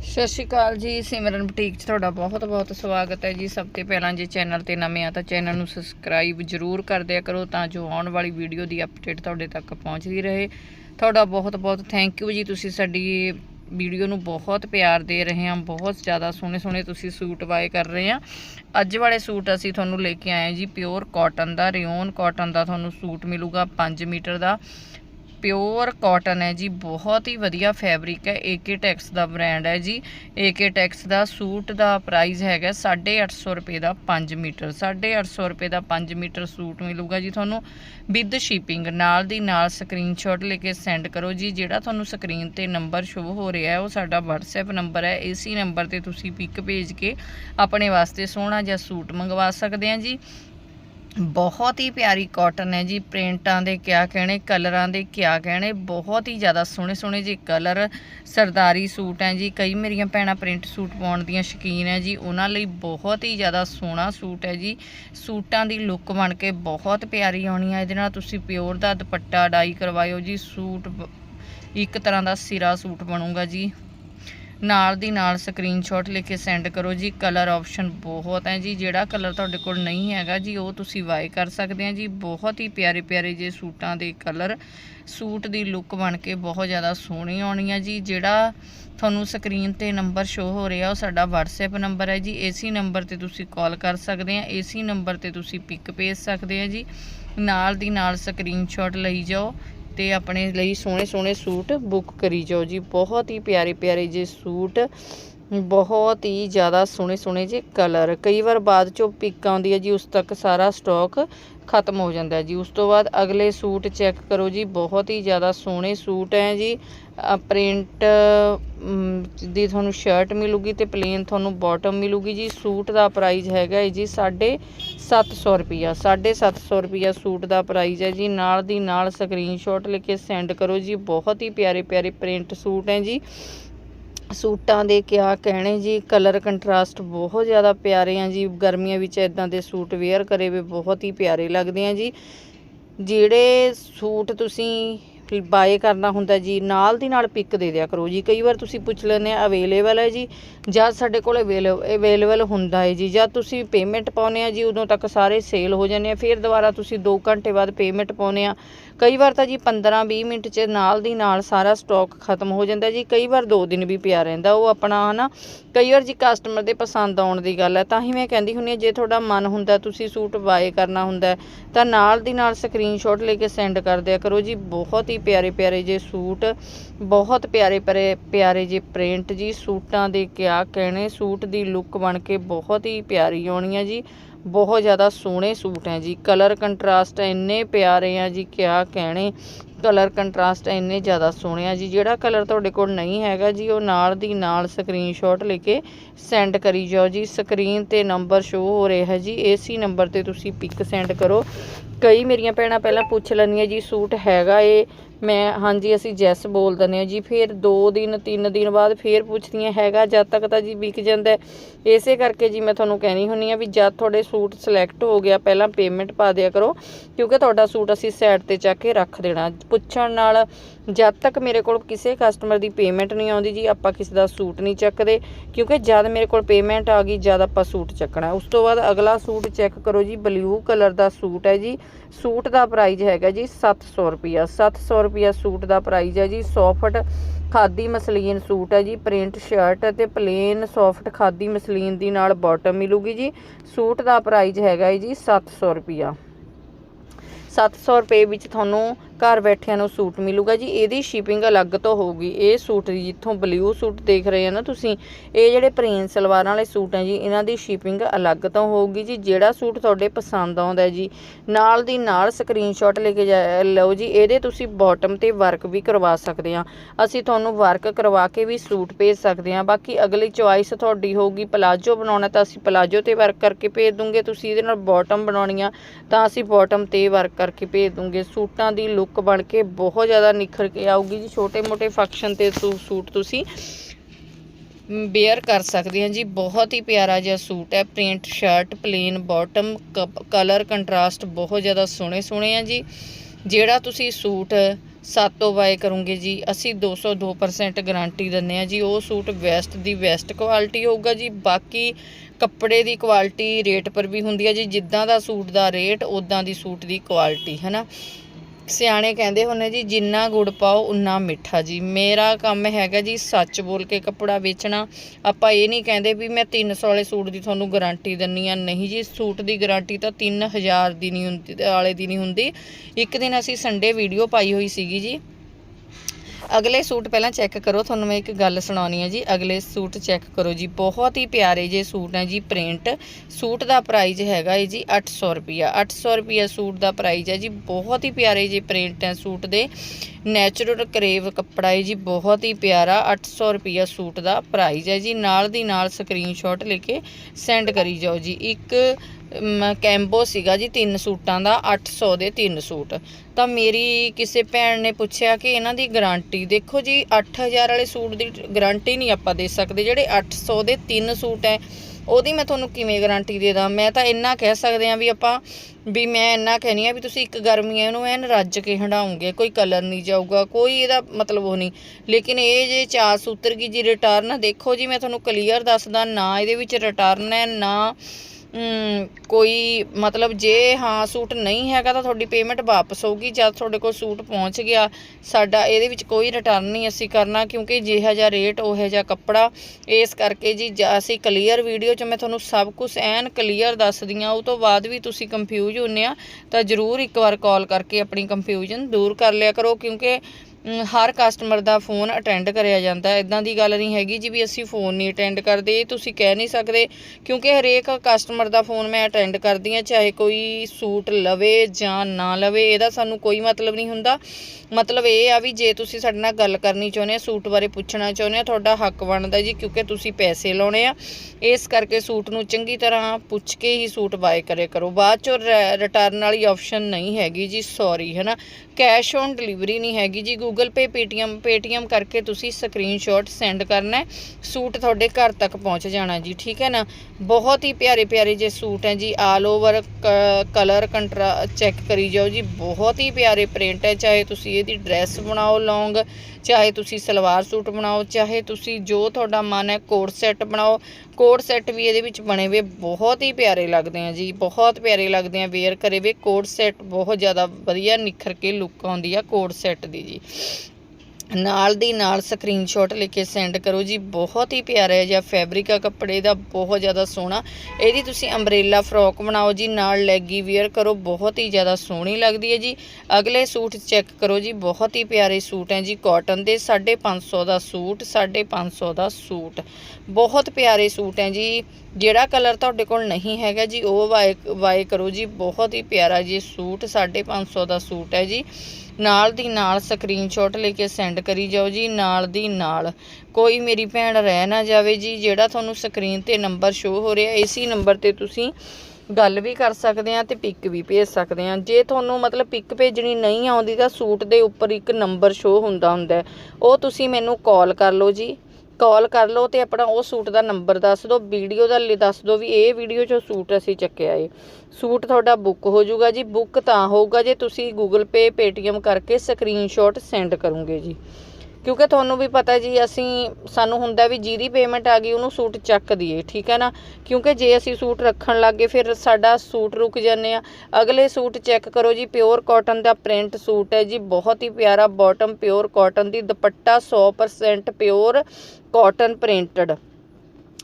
ਸਤਿ ਸ਼੍ਰੀ ਅਕਾਲ ਜੀ, ਸਿਮਰਨ ਬੁਟੀਕ 'ਚ ਤੁਹਾਡਾ ਬਹੁਤ ਬਹੁਤ ਸਵਾਗਤ ਹੈ ਜੀ। ਸਭ ਤੋਂ ਪਹਿਲਾਂ ਜੇ ਚੈਨਲ ਤੇ ਨਵੇਂ ਆ ਤਾਂ ਚੈਨਲ ਨੂੰ ਸਬਸਕ੍ਰਾਈਬ ਜਰੂਰ ਕਰ ਦਿਆ ਕਰੋ ਤਾਂ ਜੋ ਆਉਣ ਵਾਲੀ ਵੀਡੀਓ ਦੀ ਅਪਡੇਟ ਤੁਹਾਡੇ ਤੱਕ ਪਹੁੰਚਦੀ ਰਹੇ। ਤੁਹਾਡਾ ਬਹੁਤ ਬਹੁਤ ਥੈਂਕ ਯੂ ਜੀ। ਤੁਸੀਂ ਸਾਡੀ ਵੀਡੀਓ ਨੂੰ ਬਹੁਤ ਪਿਆਰ ਦੇ ਰਹੇ ਹਾਂ। ਬਹੁਤ ਜ਼ਿਆਦਾ ਸੋਹਣੇ ਸੋਹਣੇ ਤੁਸੀਂ ਸੂਟ ਬਾਏ ਕਰ ਰਹੇ ਆ ਅੱਜ ਵਾਲੇ ਸੂਟ ਅਸੀਂ ਤੁਹਾਨੂੰ ਲੈ ਕੇ ਆਏ ਜੀ। ਪਿਓਰ ਕਾਟਨ ਦਾ ਰਿਓਨ ਕਾਟਨ ਦਾ ਤੁਹਾਨੂੰ ਸੂਟ ਮਿਲੂਗਾ 5 ਮੀਟਰ ਦਾ। ਪਿਓਰ ਕਾਟਨ ਹੈ ਜੀ, ਬਹੁਤ ਹੀ ਵਧੀਆ ਫੈਬਰਿਕ ਹੈ ਏਕੇ ਟੈਕਸ ਦਾ ਬ੍ਰਾਂਡ ਹੈ ਜੀ। ਏਕੇ ਟੈਕਸ ਦਾ ਸੂਟ ਦਾ ਪ੍ਰਾਈਸ ਹੈਗਾ 850 ਰੁਪਏ ਦਾ 5 ਮੀਟਰ। 850 ਰੁਪਏ ਦਾ 5 ਮੀਟਰ ਸੂਟ ਮਿਲੂਗਾ ਜੀ ਤੁਹਾਨੂੰ। ਵਿਦ ਸ਼ਿਪਿੰਗ ਨਾਲ ਦੀ ਨਾਲ ਸਕਰੀਨਸ਼ਾਟ ਲੈ ਕੇ ਸੈਂਡ ਕਰੋ ਜੀ। ਜਿਹੜਾ ਤੁਹਾਨੂੰ ਸਕਰੀਨ ਤੇ ਨੰਬਰ ਸ਼ੋ ਹੋ ਰਿਹਾ ਹੈ, ਉਹ ਸਾਡਾ WhatsApp ਨੰਬਰ ਹੈ। ਇਸੇ ਨੰਬਰ ਤੇ ਤੁਸੀਂ ਪਿਕ ਭੇਜ ਕੇ ਆਪਣੇ ਵਾਸਤੇ ਸੋਹਣਾ ਜਿਹਾ ਸੂਟ ਮੰਗਵਾ ਸਕਦੇ ਆ ਜੀ। ਬਹੁਤ ਹੀ ਪਿਆਰੀ ਕਾਟਨ ਹੈ ਜੀ। ਪ੍ਰਿੰਟਾਂ ਦੇ ਕਿਆ ਕਹਿਣੇ, ਕਲਰਾਂ ਦੇ ਕਿਆ ਕਹਿਣੇ, ਬਹੁਤ ਹੀ ਜ਼ਿਆਦਾ ਸੋਹਣੇ ਸੋਹਣੇ ਜੀ ਕਲਰ ਸਰਦਾਰੀ ਸੂਟ ਹੈ ਜੀ। ਕਈ ਮੇਰੀਆਂ ਭੈਣਾਂ ਪ੍ਰਿੰਟ ਸੂਟ ਪਾਉਣ ਦੀਆਂ ਸ਼ੌਕੀਨ ਹੈ ਜੀ। ਉਹਨਾਂ ਲਈ ਬਹੁਤ ਹੀ ਜ਼ਿਆਦਾ ਸੋਹਣਾ ਸੂਟ ਹੈ ਜੀ। ਸੂਟਾਂ ਦੀ ਲੁੱਕ ਬਣ ਕੇ ਬਹੁਤ ਪਿਆਰੀ ਆਉਣੀ ਹੈ। ਇਹਦੇ ਨਾਲ ਤੁਸੀਂ ਪਿਓਰ ਦਾ ਦੁਪੱਟਾ ਡਾਈ ਕਰਵਾਇਓ ਜੀ। ਸੂਟ ਬ- ਇੱਕ ਤਰ੍ਹਾਂ ਦਾ ਸਿਰਾ ਸੂਟ ਬਣੂਗਾ ਜੀ। ਨਾਲ ਦੀ ਨਾਲ ਸਕਰੀਨਸ਼ਾਟ ਲੈ ਕੇ ਸੈਂਡ ਕਰੋ ਜੀ। ਕਲਰ ਆਪਸ਼ਨ ਬਹੁਤ ਹੈ ਜੀ। ਜਿਹੜਾ ਕਲਰ ਤੁਹਾਡੇ ਕੋਲ ਨਹੀਂ ਹੈਗਾ ਜੀ, ਉਹ ਤੁਸੀਂ ਵਾਏ ਕਰ ਸਕਦੇ ਆ ਜੀ। ਬਹੁਤ ਹੀ ਪਿਆਰੇ ਪਿਆਰੇ ਜੇ ਸੂਟਾਂ ਦੇ ਕਲਰ ਸੂਟ ਦੀ ਲੁੱਕ ਬਣ ਕੇ ਬਹੁਤ ਜ਼ਿਆਦਾ ਸੋਹਣੀ ਆਉਣੀ ਆ ਜੀ। ਜਿਹੜਾ ਤੁਹਾਨੂੰ ਸਕਰੀਨ ਤੇ ਨੰਬਰ ਸ਼ੋ ਹੋ ਰਿਹਾ, ਉਹ ਸਾਡਾ WhatsApp ਨੰਬਰ ਹੈ ਜੀ। ਇਸੇ ਨੰਬਰ ਤੇ ਤੁਸੀਂ ਕਾਲ ਕਰ ਸਕਦੇ ਆ ਇਸੇ ਨੰਬਰ ਤੇ ਤੁਸੀਂ ਪਿਕ ਭੇਜ ਸਕਦੇ ਆ ਜੀ। ਨਾਲ ਦੀ ਨਾਲ ਸਕਰੀਨਸ਼ਾਟ ਲਈ ਜਾਓ। ਤੇ ਆਪਣੇ ਲਈ ਸੋਹਣੇ ਸੋਹਣੇ ਸੂਟ ਬੁੱਕ ਕਰੀ ਜਾਓ ਜੀ। ਬਹੁਤ ਹੀ ਪਿਆਰੇ ਪਿਆਰੇ ਜੇ ਸੂਟ। ਬਹੁਤ ਹੀ ਜ਼ਿਆਦਾ ਸੋਹਣੇ ਸੋਹਣੇ ਜੇ ਕਲਰ ਕਈ ਵਾਰ ਬਾਅਦ ਚੋਂ ਪਿਕ ਆਉਂਦੀ ਹੈ ਜੀ, ਉਸ ਤੱਕ ਸਾਰਾ ਸਟਾਕ ਖਤਮ ਹੋ ਜਾਂਦਾ ਜੀ। ਉਸ ਤੋਂ ਬਾਅਦ ਅਗਲੇ ਸੂਟ ਚੈੱਕ ਕਰੋ ਜੀ। ਬਹੁਤ ਹੀ ਜ਼ਿਆਦਾ ਸੋਹਣੇ ਸੂਟ ਹੈ ਜੀ। ਪ੍ਰਿੰਟ ਦੀ ਤੁਹਾਨੂੰ ਸ਼ਰਟ ਮਿਲੂਗੀ ਤੇ ਪਲੇਨ ਤੁਹਾਨੂੰ ਬਾਟਮ ਮਿਲੂਗੀ ਜੀ। ਸੂਟ ਦਾ ਪ੍ਰਾਈਸ ਹੈਗਾ ਹੈ ਜੀ 750 ਰੁਪਿਆ 750 ਰੁਪਿਆ ਸੂਟ ਦਾ ਪ੍ਰਾਈਸ ਹੈ ਜੀ। ਨਾਲ ਦੀ ਨਾਲ ਸਕਰੀਨਸ਼ਾਟ ਲੈ ਕੇ ਸੈਂਡ ਕਰੋ ਜੀ। ਬਹੁਤ ਹੀ ਪਿਆਰੇ ਪਿਆਰੇ ਪ੍ਰਿੰਟ ਸੂਟ ਹੈ ਜੀ। ਸੂਟਾਂ ਦੇ ਕਿਆ ਕਹਿਣੇ ਜੀ ਕਲਰ ਕੰਟਰਾਸਟ ਬਹੁਤ ਜ਼ਿਆਦਾ ਪਿਆਰੇ ਆ ਜੀ। ਗਰਮੀਆਂ ਵਿੱਚ ਇਦਾਂ ਦੇ ਸੂਟ ਵੇਅਰ ਕਰੇ ਵੇ ਬਹੁਤ ਹੀ ਪਿਆਰੇ ਲੱਗਦੇ ਆ ਜੀ। ਜਿਹੜੇ ਸੂਟ ਤੁਸੀਂ ਬਾਏ ਕਰਨਾ ਹੁੰਦਾ ਜੀ, ਨਾਲ ਦੀ ਨਾਲ ਪਿਕ ਦੇ ਦਿਆ ਕਰੋ ਜੀ। ਕਈ ਵਾਰ ਤੁਸੀਂ ਪੁੱਛ ਲੈਂਦੇ ਆ ਅਵੇਲੇਬਲ ਹੈ ਜੀ, ਜਾਂ ਸਾਡੇ ਕੋਲ ਅਵੇਲੇਬਲ ਹੁੰਦਾ ਹੈ ਜੀ, ਜਾਂ ਤੁਸੀਂ ਪੇਮੈਂਟ ਪਾਉਨੇ ਆ ਜੀ, ਉਦੋਂ ਤੱਕ ਸਾਰੇ ਸੇਲ ਹੋ ਜਾਂਦੇ ਆ, ਫਿਰ ਦੁਬਾਰਾ ਤੁਸੀਂ 2 ਘੰਟੇ ਬਾਅਦ ਪੇਮੈਂਟ ਪਾਉਨੇ ਆ। ਕਈ ਵਾਰ ਤਾਂ ਜੀ 15 20 ਮਿੰਟ 'ਚ ਨਾਲ ਦੀ ਨਾਲ ਸਾਰਾ ਸਟਾਕ ਖਤਮ ਹੋ ਜਾਂਦਾ ਜੀ, ਕਈ ਵਾਰ 2 ਦਿਨ ਵੀ ਪਿਆ ਰਹਿੰਦਾ, ਉਹ ਆਪਣਾ ਹਨਾ, ਕਈ ਵਾਰ ਜੀ ਕਸਟਮਰ ਦੇ ਪਸੰਦ ਆਉਣ ਦੀ ਗੱਲ ਹੈ, ਤਾਂ ਹੀ ਮੈਂ ਕਹਿੰਦੀ ਹੁੰਦੀ ਹਾਂ, ਜੇ ਤੁਹਾਡਾ ਮਨ ਹੁੰਦਾ, ਤੁਸੀਂ ਸੂਟ ਬਾਏ ਕਰਨਾ ਹੁੰਦਾ ਤਾਂ ਨਾਲ ਦੀ ਨਾਲ ਸਕਰੀਨਸ਼ਾਟ ਲੈ ਕੇ ਸੈਂਡ ਕਰ ਦਿਆ ਕਰੋ ਜੀ, ਬਹੁਤ ਹੀ ਪਿਆਰੇ ਪਿਆਰੇ ਜੇ ਸੂਟ, ਬਹੁਤ ਪਿਆਰੇ ਪਿਆਰੇ ਪਿਆਰੇ ਜੇ ਪ੍ਰਿੰਟ ਜੀ, ਸੂਟਾਂ ਦੇ ਕਿਆ ਕਹਿਣੇ, ਸੂਟ ਦੀ ਲੁੱਕ ਬਣ ਕੇ ਬਹੁਤ ਹੀ ਪਿਆਰੀ ਆਉਣੀ ਹੈ ਜੀ ਬਹੁਤ ਜ਼ਿਆਦਾ ਸੋਹਣੇ ਸੂਟ ਹੈ ਜੀ। ਕਲਰ ਕੰਟਰਾਸਟ ਇੰਨੇ ਪਿਆਰੇ ਆ ਜੀ, ਕਿਆ ਕਹਿਣੇ। ਕਲਰ ਕੰਟਰਾਸਟ ਇੰਨੇ ਜ਼ਿਆਦਾ ਸੋਹਣੇ ਆ ਜੀ। ਜਿਹੜਾ ਕਲਰ ਤੁਹਾਡੇ ਕੋਲ ਨਹੀਂ ਹੈਗਾ ਜੀ, ਉਹ ਨਾਲ ਦੀ ਨਾਲ ਸਕਰੀਨਸ਼ਾਟ ਲੈ ਕੇ ਸੈਂਡ ਕਰੀ ਜਾਓ ਜੀ। ਸਕਰੀਨ ਤੇ ਨੰਬਰ ਸ਼ੋ ਹੋ ਰਿਹਾ ਜੀ। ਇਸੇ ਨੰਬਰ ਤੇ ਤੁਸੀਂ ਪਿਕ ਸੈਂਡ ਕਰੋ। ਕਈ ਮੇਰੀਆਂ ਭੈਣਾਂ ਪਹਿਲਾਂ ਪੁੱਛ ਲੈਂਦੀਆਂ ਜੀ, ਸੂਟ ਹੈਗਾ ਏ? ਮੈਂ, ਹਾਂਜੀ, ਅਸੀਂ ਜੈਸ ਬੋਲ ਦਿੰਦੇ ਹਾਂ ਜੀ। ਫਿਰ 2 ਦਿਨ 3 ਦਿਨ ਬਾਅਦ ਫਿਰ ਪੁੱਛਦੀਆਂ, ਹੈਗਾ ਜਦ ਤੱਕ ਤਾਂ ਜੀ ਵਿਕ ਜਾਂਦਾ ਇਸੇ ਕਰਕੇ ਜੀ ਮੈਂ ਤੁਹਾਨੂੰ ਕਹਿਣੀ ਹੁੰਨੀ ਆ ਵੀ ਜਦ ਤੁਹਾਡੇ ਸੂਟ ਸਿਲੈਕਟ ਹੋ ਗਿਆ, ਪਹਿਲਾਂ ਪੇਮੈਂਟ ਪਾ ਦਿਆ ਕਰੋ, ਕਿਉਂਕਿ ਤੁਹਾਡਾ ਸੂਟ ਅਸੀਂ ਸਾਈਡ ਤੇ ਚੱਕ ਕੇ ਰੱਖ ਦੇਣਾ। ਪੁੱਛਣ ਨਾਲ ਜਦ ਤੱਕ ਮੇਰੇ ਕੋਲ ਕਿਸੇ ਕਸਟਮਰ ਦੀ ਪੇਮੈਂਟ ਨਹੀਂ ਆਉਂਦੀ ਜੀ, ਆਪਾਂ ਕਿਸੇ ਦਾ ਸੂਟ ਨਹੀਂ ਚੱਕਦੇ। ਕਿਉਂਕਿ ਜਦ ਮੇਰੇ ਕੋਲ ਪੇਮੈਂਟ ਆ ਗਈ, ਜਦ ਆਪਾਂ ਸੂਟ ਚੱਕਣਾ ਉਸ ਤੋਂ ਬਾਅਦ ਅਗਲਾ ਸੂਟ ਚੈੱਕ ਕਰੋ ਜੀ ਬਲੂ ਕਲਰ ਦਾ ਸੂਟ ਹੈ ਜੀ। ਸੂਟ ਦਾ ਪ੍ਰਾਈਸ ਹੈਗਾ ਜੀ 700 ਰੁਪਿਆ 700 ਰੁਪਿਆ ਸੂਟ ਦਾ ਪ੍ਰਾਈਸ ਹੈ ਜੀ। ਸੌਫਟ ਖਾਦੀ ਮਸਲੀਨ ਸੂਟ ਹੈ ਜੀ। ਪ੍ਰਿੰਟ ਸ਼ਰਟ ਅਤੇ ਪਲੇਨ ਸੌਫਟ ਖਾਦੀ ਮਸਲੀਨ ਦੀ ਨਾਲ ਬਾਟਮ ਮਿਲੂਗੀ ਜੀ। ਸੂਟ ਦਾ ਪ੍ਰਾਈਸ ਹੈਗਾ ਹੈ ਜੀ 700 ਰੁਪਿਆ 700 ਰੁਪਏ ਵਿੱਚ ਤੁਹਾਨੂੰ ਘਰ ਬੈਠਿਆਂ ਨੂੰ ਸੂਟ ਮਿਲੂਗਾ ਜੀ, ਇਹਦੀ ਸ਼ਿਪਿੰਗ ਅਲੱਗ ਤੋਂ ਹੋਊਗੀ। ਇਹ ਸੂਟ ਦੀ ਜਿੱਥੋਂ ਬਲੂ ਸੂਟ ਦੇਖ ਰਹੇ ਆ ਨਾ ਤੁਸੀਂ, ਇਹ ਜਿਹੜੇ ਪ੍ਲੇਨ ਸਲਵਾਰਾਂ ਵਾਲੇ ਸੂਟ ਹੈ ਜੀ, ਇਹਨਾਂ ਦੀ ਸ਼ਿਪਿੰਗ ਅਲੱਗ ਤੋਂ ਹੋਊਗੀ ਜੀ। ਜਿਹੜਾ ਸੂਟ ਤੁਹਾਡੇ ਪਸੰਦ ਆਉਂਦਾ ਜੀ, ਨਾਲ ਦੀ ਨਾਲ ਸਕਰੀਨਸ਼ਾਟ ਲੈ ਕੇ ਜਾ- ਲਓ ਜੀ, ਇਹਦੇ ਤੁਸੀਂ ਬਾਟਮ ਤੇ ਵਰਕ ਵੀ ਕਰਵਾ ਸਕਦੇ ਆ। ਅਸੀਂ ਤੁਹਾਨੂੰ ਵਰਕ ਕਰਵਾ ਕੇ ਵੀ ਸੂਟ ਭੇਜ ਸਕਦੇ ਆ। ਬਾਕੀ ਅਗਲੀ ਚੁਆਇਸ ਤੁਹਾਡੀ ਹੋਊਗੀ ਪਲਾਜੋ ਬਣਾਉਣਾ, ਤਾਂ ਅਸੀਂ ਪਲਾਜੋ ਤੇ ਵਰਕ ਕਰਕੇ ਭੇਜ ਦੂੰਗੇ। ਤੁਸੀਂ ਇਹਦੇ ਨਾਲ ਬਾਟਮ ਬਣਾਉਣੀ ਆ ਤਾਂ ਅਸੀਂ ਬਾਟਮ ਤੇ ਵਰਕ ਕਰਕੇ ਭੇਜ ਦੂੰਗੇ। ਸੂਟਾਂ ਦੀ ਲੁੱਕ ਬਣ ਕੇ ਬਹੁਤ ਜ਼ਿਆਦਾ ਨਿਖਰ ਕੇ ਆਊਗੀ ਜੀ। ਛੋਟੇ ਮੋਟੇ ਫੰਕਸ਼ਨ ਤੇ ਸੂ- ਸੂਟ ਤੁਸੀਂ ਬੇਅਰ ਕਰ ਸਕਦੇ ਹਾਂ ਜੀ। ਬਹੁਤ ਹੀ ਪਿਆਰਾ ਜਿਹਾ ਸੂਟ ਹੈ। Print shirt plain bottom colour contrast ਬਹੁਤ ਜ਼ਿਆਦਾ ਸੋਹਣੇ ਸੋਹਣੇ ਆ ਜੀ। ਜਿਹੜਾ ਤੁਸੀਂ ਸੂਟ ਸਾਤੋਂ ਬਾਏ ਕਰੋਗੇ ਜੀ, ਅਸੀਂ 202% ਗਾਰੰਟੀ ਦਿੰਦੇ ਆ ਜੀ। ਉਹ ਸੂਟ ਵੈਸਟ ਦੀ ਵੈਸਟ ਕੁਆਲਿਟੀ ਹੋਊਗਾ ਜੀ। ਬਾਕੀ ਕੱਪੜੇ ਦੀ ਕੁਆਲਿਟੀ ਰੇਟ ਪਰ ਵੀ ਹੁੰਦੀ ਹੈ ਜੀ। ਜਿੱਦਾਂ ਦਾ ਸੂਟ ਦਾ ਰੇਟ ਉਦਾਂ ਦੀ ਸੂਟ ਦੀ ਕੁਆਲਿਟੀ ਹੈ ਨਾ ਸਿਆਣੇ ਕਹਿੰਦੇ ਹੁੰਦੇ ਜੀ, ਜਿੰਨਾ ਗੁੜ ਪਾਓ, ਉਨਾ ਮਿੱਠਾ ਜੀ। ਮੇਰਾ ਕੰਮ ਹੈਗਾ ਜੀ ਸੱਚ ਬੋਲ ਕੇ ਕੱਪੜਾ ਵੇਚਣਾ। ਆਪਾਂ ਇਹ ਨਹੀਂ ਕਹਿੰਦੇ ਵੀ ਮੈਂ 300 ਵਾਲੇ ਸੂਟ ਦੀ ਤੁਹਾਨੂੰ ਗਾਰੰਟੀ ਦਿੰਨੀ ਆ। ਨਹੀਂ ਜੀ, ਸੂਟ ਦੀ ਗਾਰੰਟੀ ਤਾਂ 3000 ਦੀ ਨਹੀਂ ਹੁੰਦੀ, ਵਾਲੇ ਦੀ ਨਹੀਂ ਹੁੰਦੀ। ਇੱਕ ਦਿਨ ਅਸੀਂ ਸੰਡੇ ਵੀਡੀਓ ਪਾਈ ਹੋਈ ਸੀਗੀ ਜੀ। ਅਗਲੇ ਸੂਟ ਪਹਿਲਾਂ ਚੈੱਕ ਕਰੋ, ਤੁਹਾਨੂੰ ਮੈਂ ਇੱਕ ਗੱਲ ਸੁਣਾਉਣੀ ਹੈ ਜੀ। ਅਗਲੇ ਸੂਟ ਚੈੱਕ ਕਰੋ ਜੀ, ਬਹੁਤ ਹੀ ਪਿਆਰੇ ਜੇ ਸੂਟ ਹੈ ਜੀ, ਪ੍ਰਿੰਟ। ਸੂਟ ਦਾ ਪ੍ਰਾਈਸ ਹੈਗਾ ਹੈ ਜੀ 800 ਰੁਪਿਆ 800 ਰੁਪਿਆ ਸੂਟ ਦਾ ਪ੍ਰਾਈਸ ਹੈ ਜੀ, ਬਹੁਤ ਹੀ ਪਿਆਰੇ ਜੇ ਪ੍ਰਿੰਟ ਹੈ ਸੂਟ ਦੇ। ਨੈਚੁਰਲ ਕਰੇਵ ਕੱਪੜਾ ਹੈ ਜੀ, ਬਹੁਤ ਹੀ ਪਿਆਰਾ 800 ਰੁਪਿਆ ਸੂਟ ਦਾ ਪ੍ਰਾਈਸ ਹੈ ਜੀ। ਨਾਲ ਦੀ ਨਾਲ ਸਕਰੀਨਸ਼ਾਟ ਲੈ ਕੇ ਸੈਂਡ ਕਰੀ ਜਾਓ ਜੀ। ਇੱਕ ਕੈਂਬੋ ਸੀਗਾ ਜੀ ਤਿੰਨ ਸੂਟਾਂ ਦਾ 800 ਦੇ ਤਿੰਨ ਸੂਟ। ਤਾਂ ਮੇਰੀ ਕਿਸੇ ਭੈਣ ਨੇ ਪੁੱਛਿਆ ਕਿ ਇਹਨਾਂ ਦੀ ਗਾਰੰਟੀ, ਦੇਖੋ ਜੀ 8000 ਵਾਲੇ ਸੂਟ ਦੀ ਗਾਰੰਟੀ ਨਹੀਂ ਆਪਾਂ ਦੇ ਸਕਦੇ, ਜਿਹੜੇ 800 ਦੇ ਤਿੰਨ ਸੂਟ ਹੈ ਉਹਦੀ ਮੈਂ ਤੁਹਾਨੂੰ ਕਿਵੇਂ ਗਾਰੰਟੀ ਦੇ ਦਾਂ? ਮੈਂ ਤਾਂ ਇੰਨਾ ਕਹਿ ਸਕਦੇ ਆ ਵੀ ਆਪਾਂ, ਵੀ ਮੈਂ ਇੰਨਾ ਕਹਿਨੀ ਆ ਵੀ ਤੁਸੀਂ ਇੱਕ ਗਰਮੀਆਂ ਇਹਨੂੰ ਐਨ ਰੱਜ ਕੇ ਹੰਡਾਉਂਗੇ ਕੋਈ ਕਲਰ ਨਹੀਂ ਜਾਊਗਾ, ਕੋਈ ਇਹਦਾ ਮਤਲਬ ਉਹ ਨਹੀਂ। ਲੇਕਿਨ ਇਹ ਜੇ ਚਾਰ ਸੂਤਰ ਕੀ ਜੀ ਰਿਟਰਨ ਦੇਖੋ ਜੀ, ਮੈਂ ਤੁਹਾਨੂੰ ਕਲੀਅਰ ਦੱਸਦਾ, ਨਾ ਇਹਦੇ ਵਿੱਚ ਰਿਟਰਨ ਹੈ ਨਾ ਕੋਈ ਮਤਲਬ ਜੇ ਹਾਂ ਸੂਟ ਨਹੀਂ ਹੈਗਾ ਤਾਂ ਤੁਹਾਡੀ ਪੇਮੈਂਟ ਵਾਪਸ ਹੋਊਗੀ, ਜਦ ਤੁਹਾਡੇ ਕੋਲ ਸੂਟ ਪਹੁੰਚ ਗਿਆ। ਸਾਡਾ ਇਹਦੇ ਵਿੱਚ ਕੋਈ ਰਿਟਰਨ ਨਹੀਂ ਅਸੀਂ ਕਰਨਾ, ਕਿਉਂਕਿ ਜਿਹਾ ਜਿਹਾ ਰੇਟ ਉਹ ਜਿਹਾ ਕੱਪੜਾ। ਇਸ ਕਰਕੇ ਜੀ, ਜ- ਅਸੀਂ ਕਲੀਅਰ ਵੀਡੀਓ 'ਚ ਮੈਂ ਤੁਹਾਨੂੰ ਸਭ ਕੁਝ ਐਨ ਕਲੀਅਰ ਦੱਸਦੀ ਹਾਂ। ਉਹ ਤੋਂ ਬਾਅਦ ਵੀ ਤੁਸੀਂ ਕੰਫਿਊਜ਼ ਹੁੰਨੇ ਆ, ਤਾਂ ਜਰੂਰ ਇੱਕ ਵਾਰ ਕਾਲ ਕਰਕੇ ਆਪਣੀ ਕੰਫਿਊਜ਼ਨ ਦੂਰ ਕਰ ਲਿਆ ਕਰੋ, ਕਿਉਂਕਿ ਹਰ ਕਸਟਮਰ ਦਾ ਫੋਨ ਅਟੈਂਡ ਕਰਿਆ ਜਾਂਦਾ। ਇਦਾਂ ਦੀ ਗੱਲ ਨਹੀਂ ਹੈਗੀ ਜੀ ਵੀ ਅਸੀਂ ਫੋਨ ਨਹੀਂ ਅਟੈਂਡ ਕਰਦੇ। ਇਹ ਤੁਸੀਂ ਕਹਿ ਨਹੀਂ ਸਕਦੇ, ਕਿਉਂਕਿ ਹਰੇਕ ਕਸਟਮਰ ਦਾ ਫੋਨ ਮੈਂ ਅਟੈਂਡ ਕਰਦੀ ਆ ਚਾਹੇ ਕੋਈ ਸੂਟ ਲਵੇ ਜਾਂ ਨਾ ਲਵੇ, ਇਹਦਾ ਸਾਨੂੰ ਕੋਈ ਮਤਲਬ ਨਹੀਂ ਹੁੰਦਾ। ਮਤਲਬ ਇਹ ਆ ਵੀ ਜੇ ਤੁਸੀਂ ਸਾਡੇ ਨਾਲ ਗੱਲ ਕਰਨੀ ਚਾਹੁੰਦੇ ਆ ਸੂਟ ਬਾਰੇ ਪੁੱਛਣਾ ਚਾਹੁੰਦੇ ਆ ਤੁਹਾਡਾ ਹੱਕ ਬਣਦਾ ਜੀ, ਕਿਉਂਕਿ ਤੁਸੀਂ ਪੈਸੇ ਲਾਉਣੇ ਆ। ਇਸ ਕਰਕੇ ਸੂਟ ਨੂੰ ਚੰਗੀ ਤਰ੍ਹਾਂ ਪੁੱਛ ਕੇ ਹੀ ਸੂਟ ਬਾਏ ਕਰੇ ਕਰੋ। ਬਾਅਦ ਚੋਂ ਰਿਟਰਨ ਵਾਲੀ ਆਪਸ਼ਨ ਨਹੀਂ ਹੈਗੀ ਜੀ ਸੌਰੀ ਹੈ ਨਾ ਕੈਸ਼ ਔਨ ਡਿਲੀਵਰੀ ਨਹੀਂ ਹੈਗੀ ਜੀ ਗੂਗਲ ਪੇ ਪੇਟੀਐਮ ਪੇਟੀਐਮ ਕਰਕੇ ਤੁਸੀਂ ਸਕਰੀਨਸ਼ਾਟ ਸੈਂਡ ਕਰਨਾ ਹੈ। ਸੂਟ ਤੁਹਾਡੇ ਘਰ ਤੱਕ ਪਹੁੰਚ ਜਾਣਾ ਜੀ, ਠੀਕ ਹੈ ਨਾ? ਬਹੁਤ ਹੀ ਪਿਆਰੇ ਪਿਆਰੇ ਜੇ ਸੂਟ ਹੈ ਜੀ all over colour contrast check ਕਰੀ ਜਾਓ ਜੀ। ਬਹੁਤ ਹੀ ਪਿਆਰੇ ਪ੍ਰਿੰਟ ਹੈ, ਚਾਹੇ ਤੁਸੀਂ ਇਹਦੀ ਡਰੈਸ ਬਣਾਓ ਲੌਂਗ ਚਾਹੇ ਤੁਸੀਂ ਸਲਵਾਰ ਸੂਟ ਬਣਾਓ, ਚਾਹੇ ਤੁਸੀਂ ਜੋ ਤੁਹਾਡਾ ਮਨ ਹੈ ਕੋਟ ਸੈੱਟ ਬਣਾਓ। ਕੋਟ ਸੈੱਟ ਵੀ ਇਹਦੇ ਵਿੱਚ ਬਣੇ ਹੋਏ ਬਹੁਤ ਹੀ ਪਿਆਰੇ ਲੱਗਦੇ ਆ ਜੀ, ਬਹੁਤ ਪਿਆਰੇ ਲੱਗਦੇ ਆ ਵੇਅਰ ਕਰੇ ਵੇ ਕੋਟ ਸੈੱਟ ਬਹੁਤ ਜ਼ਿਆਦਾ ਵਧੀਆ ਨਿਖਰ ਕੇ ਲੁੱਕ ਆਉਂਦੀ ਆ ਕੋਟ ਸੈੱਟ ਦੀ ਜੀ। ਨਾਲ ਦੀ ਨਾਲ ਸਕਰੀਨਸ਼ਾਟ ਲੈ ਕੇ ਸੈਂਡ ਕਰੋ ਜੀ। ਬਹੁਤ ਹੀ ਪਿਆਰਾ ਹੈ ਜਿਹਾ ਫੈਬਰਿਕ ਆ, ਕੱਪੜੇ ਦਾ ਬਹੁਤ ਜ਼ਿਆਦਾ ਸੋਹਣਾ। ਇਹਦੀ ਤੁਸੀਂ ਅੰਬ੍ਰੇਲਾ ਫਰੋਕ ਬਣਾਓ ਜੀ, ਨਾਲ ਲੈਗੀ ਵੇਅਰ ਕਰੋ, ਬਹੁਤ ਹੀ ਜ਼ਿਆਦਾ ਸੋਹਣੀ ਲੱਗਦੀ ਹੈ ਜੀ। ਅਗਲੇ ਸੂਟ ਚੈੱਕ ਕਰੋ ਜੀ, ਬਹੁਤ ਹੀ ਪਿਆਰੇ ਸੂਟ ਹੈ ਜੀ। ਕਾਟਨ ਦੇ 550 ਦਾ ਸੂਟ 550 ਦਾ ਸੂਟ। ਬਹੁਤ ਪਿਆਰੇ ਸੂਟ ਹੈ ਜੀ। ਜਿਹੜਾ ਕਲਰ ਤੁਹਾਡੇ ਕੋਲ ਨਹੀਂ ਹੈਗਾ ਜੀ, ਉਹ ਵਾਏ ਵਾਏ ਕਰੋ ਜੀ। ਬਹੁਤ ਹੀ ਪਿਆਰਾ ਜੀ ਸੂਟ 550 ਦਾ ਸੂਟ ਹੈ ਜੀ। ਨਾਲ ਦੀ ਨਾਲ ਸਕਰੀਨਸ਼ਾਟ ਲੈ ਕੇ ਸੈਂਡ ਕਰੀ ਜਾਓ ਜੀ, ਨਾਲ ਦੀ ਨਾਲ। ਕੋਈ ਮੇਰੀ ਭੈਣ ਰਹਿ ਨਾ ਜਾਵੇ ਜੀ, ਜਿਹੜਾ ਤੁਹਾਨੂੰ ਸਕਰੀਨ ਤੇ ਨੰਬਰ ਸ਼ੋ ਹੋ ਰਿਹਾ ਇਸੇ ਨੰਬਰ ਤੇ ਤੁਸੀਂ ਗੱਲ ਵੀ ਕਰ ਸਕਦੇ ਆ ਤੇ ਪਿਕ ਵੀ ਭੇਜ ਸਕਦੇ ਆ। ਜੇ ਤੁਹਾਨੂੰ ਮਤਲਬ ਪਿਕ ਭੇਜਣੀ ਨਹੀਂ ਆਉਂਦੀ ਤਾਂ ਸੂਟ ਦੇ ਉੱਪਰ ਇੱਕ ਨੰਬਰ ਸ਼ੋ ਹੁੰਦਾ ਹੁੰਦਾ ਉਹ ਤੁਸੀਂ ਮੈਨੂੰ ਕਾਲ ਕਰ ਲਓ ਜੀ। ਕਾਲ ਕਰ ਲਓ ਤੇ ਆਪਣਾ ਉਹ ਸੂਟ ਦਾ ਨੰਬਰ ਦੱਸ ਦਿਓ ਵੀਡੀਓ ਦਾ ਲਈ ਦੱਸ ਦਿਓ ਵੀ ਇਹ ਵੀਡੀਓ 'ਚੋਂ ਸੂਟ ਅਸੀਂ ਚੱਕਿਆ ਏ। ਸੂਟ ਤੁਹਾਡਾ ਬੁੱਕ ਹੋ ਜਾਊਗਾ ਜੀ। ਬੁੱਕ ਤਾਂ ਹੋਊਗਾ ਜੇ ਤੁਸੀਂ ਗੂਗਲ ਪੇ ਪੇਟੀਐਮ ਕਰਕੇ ਸਕਰੀਨਸ਼ਾਟ ਸੈਂਡ ਕਰੋਗੇ ਜੀ। ਕਿਉਂਕਿ ਤੁਹਾਨੂੰ ਵੀ ਪਤਾ ਜੀ, ਅਸੀਂ, ਸਾਨੂੰ ਹੁੰਦਾ ਵੀ ਜਿਹਦੀ ਪੇਮੈਂਟ ਆ ਗਈ, ਉਹਨੂੰ ਸੂਟ ਚੱਕ ਦਈਏ, ਠੀਕ ਹੈ ਨਾ? ਕਿਉਂਕਿ ਜੇ ਅਸੀਂ ਸੂਟ ਰੱਖਣ ਲੱਗੇ ਫਿਰ ਸਾਡਾ ਸੂਟ ਰੁਕ ਜਾਂਦੇ ਆ। ਅਗਲੇ ਸੂਟ ਚੈੱਕ ਕਰੋ ਜੀ ਪਿਓਰ ਕਾਟਨ ਦਾ ਪ੍ਰਿੰਟ ਸੂਟ ਹੈ ਜੀ, ਬਹੁਤ ਹੀ ਪਿਆਰਾ ਬਾਟਮ ਪਿਓਰ ਕਾਟਨ ਦੀ dupatta 100% pure cotton printed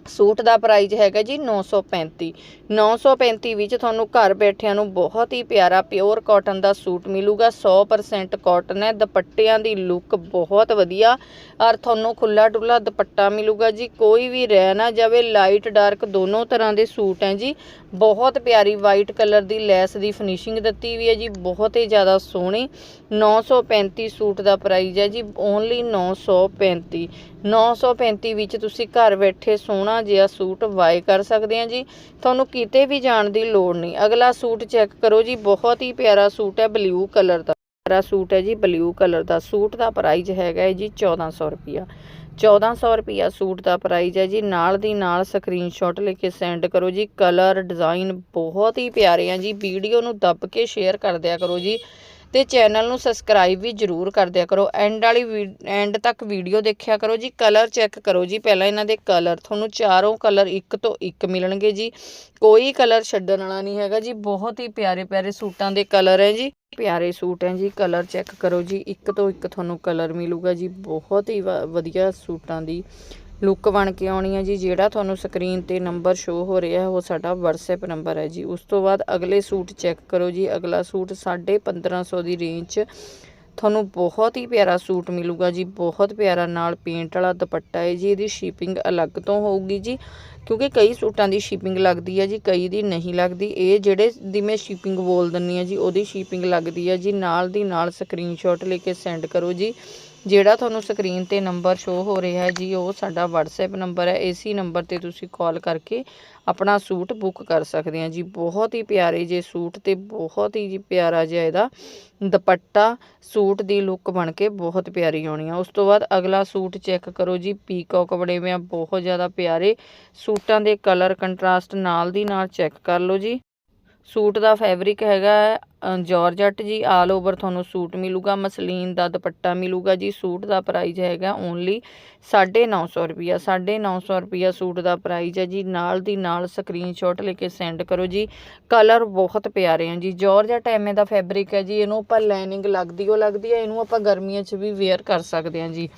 suit ਦਾ ਪ੍ਰਾਈਸ ਹੈਗਾ ਜੀ 935 935 ਵਿੱਚ ਤੁਹਾਨੂੰ ਘਰ ਬੈਠਿਆਂ ਨੂੰ ਬਹੁਤ ਹੀ ਪਿਆਰਾ ਪਿਓਰ ਕਾਟਨ ਦਾ ਸੂਟ ਮਿਲੂਗਾ। 100% ਕਾਟਨ ਹੈ, ਦੁਪੱਟਿਆਂ ਦੀ ਲੁੱਕ ਬਹੁਤ ਵਧੀਆ। ਔਰ ਤੁਹਾਨੂੰ ਖੁੱਲਾ ਡੁੱਲਾ ਦੁਪੱਟਾ ਮਿਲੂਗਾ ਜੀ। ਕੋਈ ਵੀ ਰਹਿ ਨਾ ਜਾਵੇ, ਲਾਈਟ ਡਾਰਕ ਦੋਨੋਂ ਤਰ੍ਹਾਂ ਦੇ ਸੂਟ ਹੈ ਜੀ। ਬਹੁਤ ਪਿਆਰੀ ਵਾਈਟ ਕਲਰ ਦੀ ਲੈਸ ਦੀ ਫਿਨਿਸ਼ਿੰਗ ਦਿੱਤੀ ਵੀ ਹੈ ਜੀ। ਬਹੁਤ ਹੀ ਜ਼ਿਆਦਾ ਸੋਹਣੀ 935 ਸੂਟ ਦਾ ਪ੍ਰਾਈਜ਼ ਹੈ ਜੀ ਓਨਲੀ 935 935 ਵਿੱਚ ਤੁਸੀਂ ਘਰ ਬੈਠੇ ਸੋਹਣਾ ਜਿਹਾ ਸੂਟ ਬਾਏ ਕਰ ਸਕਦੇ ਆ ਜੀ। ਤੁਹਾਨੂੰ ਕਿਤੇ ਵੀ ਜਾਣ ਦੀ ਲੋੜ ਨਹੀਂ। ਅਗਲਾ ਸੂਟ ਚੈੱਕ ਕਰੋ ਜੀ, ਬਹੁਤ ਹੀ ਪਿਆਰਾ ਸੂਟ ਹੈ ਬਲੂ ਕਲਰ ਦਾ। ਪਿਆਰਾ ਸੂਟ ਹੈ ਜੀ ਬਲੂ ਕਲਰ ਦਾ। ਸੂਟ ਦਾ ਪ੍ਰਾਈਜ਼ ਹੈਗਾ ਹੈ ਜੀ 1400 ਰੁਪਿਆ 1400 ਰੁਪਿਆ ਸੂਟ ਦਾ ਪ੍ਰਾਈਜ਼ ਹੈ ਜੀ। ਨਾਲ ਦੀ ਨਾਲ ਸਕਰੀਨਸ਼ਾਟ ਲੈ ਕੇ ਸੈਂਡ ਕਰੋ ਜੀ। ਕਲਰ ਡਿਜ਼ਾਈਨ ਬਹੁਤ ਹੀ ਪਿਆਰੇ ਆ ਜੀ। ਵੀਡੀਓ ਨੂੰ ਦੱਬ ਕੇ ਸ਼ੇਅਰ ਕਰ ਦਿਆ ਕਰੋ ਜੀ। ਤੇ ਚੈਨਲ ਨੂੰ ਸਬਸਕ੍ਰਾਈਬ ਵੀ ਜਰੂਰ ਕਰ ਦਿਆ ਕਰੋ। ਐਂਡ ਵਾਲੀ ਐਂਡ ਤੱਕ ਵੀਡੀਓ ਦੇਖਿਆ ਕਰੋ ਜੀ। ਕਲਰ ਚੈੱਕ ਕਰੋ ਜੀ। ਪਹਿਲਾਂ ਇਹਨਾਂ ਦੇ ਕਲਰ ਤੁਹਾਨੂੰ ਚਾਰੋਂ ਕਲਰ ਇੱਕ ਤੋਂ ਇੱਕ ਮਿਲਣਗੇ ਜੀ। ਕੋਈ ਕਲਰ ਛੱਡਣ ਵਾਲਾ ਨਹੀਂ ਹੈਗਾ ਜੀ। ਬਹੁਤ ਹੀ ਪਿਆਰੇ ਪਿਆਰੇ ਸੂਟਾਂ ਦੇ ਕਲਰ ਹੈ ਜੀ। ਪਿਆਰੇ ਸੂਟ ਹੈ ਜੀ। ਕਲਰ ਚੈੱਕ ਕਰੋ ਜੀ। ਇੱਕ ਤੋਂ ਇੱਕ ਤੁਹਾਨੂੰ ਕਲਰ ਮਿਲੂਗਾ ਜੀ। ਬਹੁਤ ਹੀ ਵ- ਵਧੀਆ ਸੂਟਾਂ ਦੀ ਲੁੱਕ ਬਣ ਕੇ ਆਉਣੀ ਹੈ ਜੀ। ਜਿਹੜਾ ਤੁਹਾਨੂੰ ਸਕਰੀਨ ਤੇ ਨੰਬਰ ਸ਼ੋ ਹੋ ਰਿਹਾ ਹੈ, ਉਹ ਸਾਡਾ WhatsApp ਨੰਬਰ ਹੈ ਜੀ। ਉਸ ਤੋਂ ਬਾਅਦ ਅਗਲੇ ਸੂਟ ਚੈੱਕ ਕਰੋ ਜੀ। ਅਗਲਾ ਸੂਟ 1550 ਦੀ ਰੇਂਜ 'ਚ। ਤੁਹਾਨੂੰ ਬਹੁਤ ਹੀ ਪਿਆਰਾ ਸੂਟ ਮਿਲੂਗਾ ਜੀ। ਬਹੁਤ ਪਿਆਰਾ ਨਾਲ ਪੇਂਟ ਵਾਲਾ ਦੁਪੱਟਾ ਹੈ ਜੀ। ਇਹਦੀ ਸ਼ਿਪਿੰਗ ਅਲੱਗ ਤੋਂ ਹੋਊਗੀ ਜੀ। ਕਿਉਂਕਿ ਕਈ ਸੂਟਾਂ ਦੀ ਸ਼ਿਪਿੰਗ ਲੱਗਦੀ ਹੈ ਜੀ, ਕਈ ਦੀ ਨਹੀਂ ਲੱਗਦੀ। ਇਹ ਜਿਹੜੇ ਦੀ ਮੈਂ ਸ਼ਿਪਿੰਗ ਬੋਲ ਦਿੰਨੀ ਆ ਜੀ, ਉਹਦੀ ਸ਼ਿਪਿੰਗ ਲੱਗਦੀ ਹੈ ਜੀ। ਨਾਲ ਦੀ ਨਾਲ ਸਕਰੀਨਸ਼ਾਟ ਲੈ ਕੇ ਸੈਂਡ ਕਰੋ ਜੀ। ਜਿਹੜਾ ਤੁਹਾਨੂੰ ਸਕਰੀਨ ਤੇ ਨੰਬਰ ਸ਼ੋ ਹੋ ਰਿਹਾ ਹੈ ਜੀ, ਉਹ ਸਾਡਾ WhatsApp ਨੰਬਰ ਹੈ। ਇਸੇ ਨੰਬਰ ਤੇ ਤੁਸੀਂ ਕਾਲ ਕਰਕੇ ਆਪਣਾ ਸੂਟ ਬੁੱਕ ਕਰ ਸਕਦੇ ਆ ਜੀ। ਬਹੁਤ ਹੀ ਪਿਆਰੇ ਜੇ ਸੂਟ ਤੇ ਬਹੁਤ ਹੀ ਜੀ ਪਿਆਰਾ ਜਿਹਾ ਇਹਦਾ ਦੁਪੱਟਾ ਸੂਟ ਦੀ ਲੁੱਕ ਬਣ ਕੇ ਬਹੁਤ ਪਿਆਰੀ ਆਉਣੀ ਆ। ਉਸ ਤੋਂ ਬਾਅਦ ਅਗਲਾ ਸੂਟ ਚੈੱਕ ਕਰੋ ਜੀ ਪੀਕੌਕ ਬਣੇ ਹੋਏ ਆ, ਬਹੁਤ ਜ਼ਿਆਦਾ ਪਿਆਰੇ ਸੂਟਾਂ ਦੇ ਕਲਰ ਕੰਟਰਾਸਟ ਨਾਲ ਦੀ ਨਾਲ ਚੈੱਕ ਕਰ ਲਓ ਜੀ। ਸੂਟ ਦਾ ਫੈਬਰਿਕ ਹੈਗਾ ਹੈ, ਜਾਰਜਟ ਜੀ ਆਲ ਓਵਰ ਤੁਹਾਨੂੰ ਸੂਟ ਮਿਲੂਗਾ ਮਸਲੀਨ ਦਾ ਦੁਪੱਟਾ ਮਿਲੂਗਾ ਜੀ ਸੂਟ ਦਾ ਪ੍ਰਾਈਸ ਹੈਗਾ ਓਨਲੀ 950 ਰੁਪਿਆ 950 ਰੁਪਿਆ ਸੂਟ ਦਾ ਪ੍ਰਾਈਸ ਹੈ ਜੀ ਨਾਲ ਦੀ ਨਾਲ ਸਕਰੀਨਸ਼ਾਟ ਲੈ ਕੇ ਸੈਂਡ ਕਰੋ ਜੀ ਕਲਰ ਬਹੁਤ ਪਿਆਰੇ ਆ ਜੀ ਜਾਰਜਟ ਐਵੇਂ ਦਾ ਫੈਬਰਿਕ ਹੈ ਜੀ ਇਹਨੂੰ ਆਪਾਂ ਲਾਈਨਿੰਗ ਲੱਗਦੀ ਉਹ ਲੱਗਦੀ ਹੈ ਇਹਨੂੰ ਆਪਾਂ ਗਰਮੀਆਂ 'ਚ ਵੀ ਵੇਅਰ ਕਰ ਸਕਦੇ ਹਾਂ ਜੀ।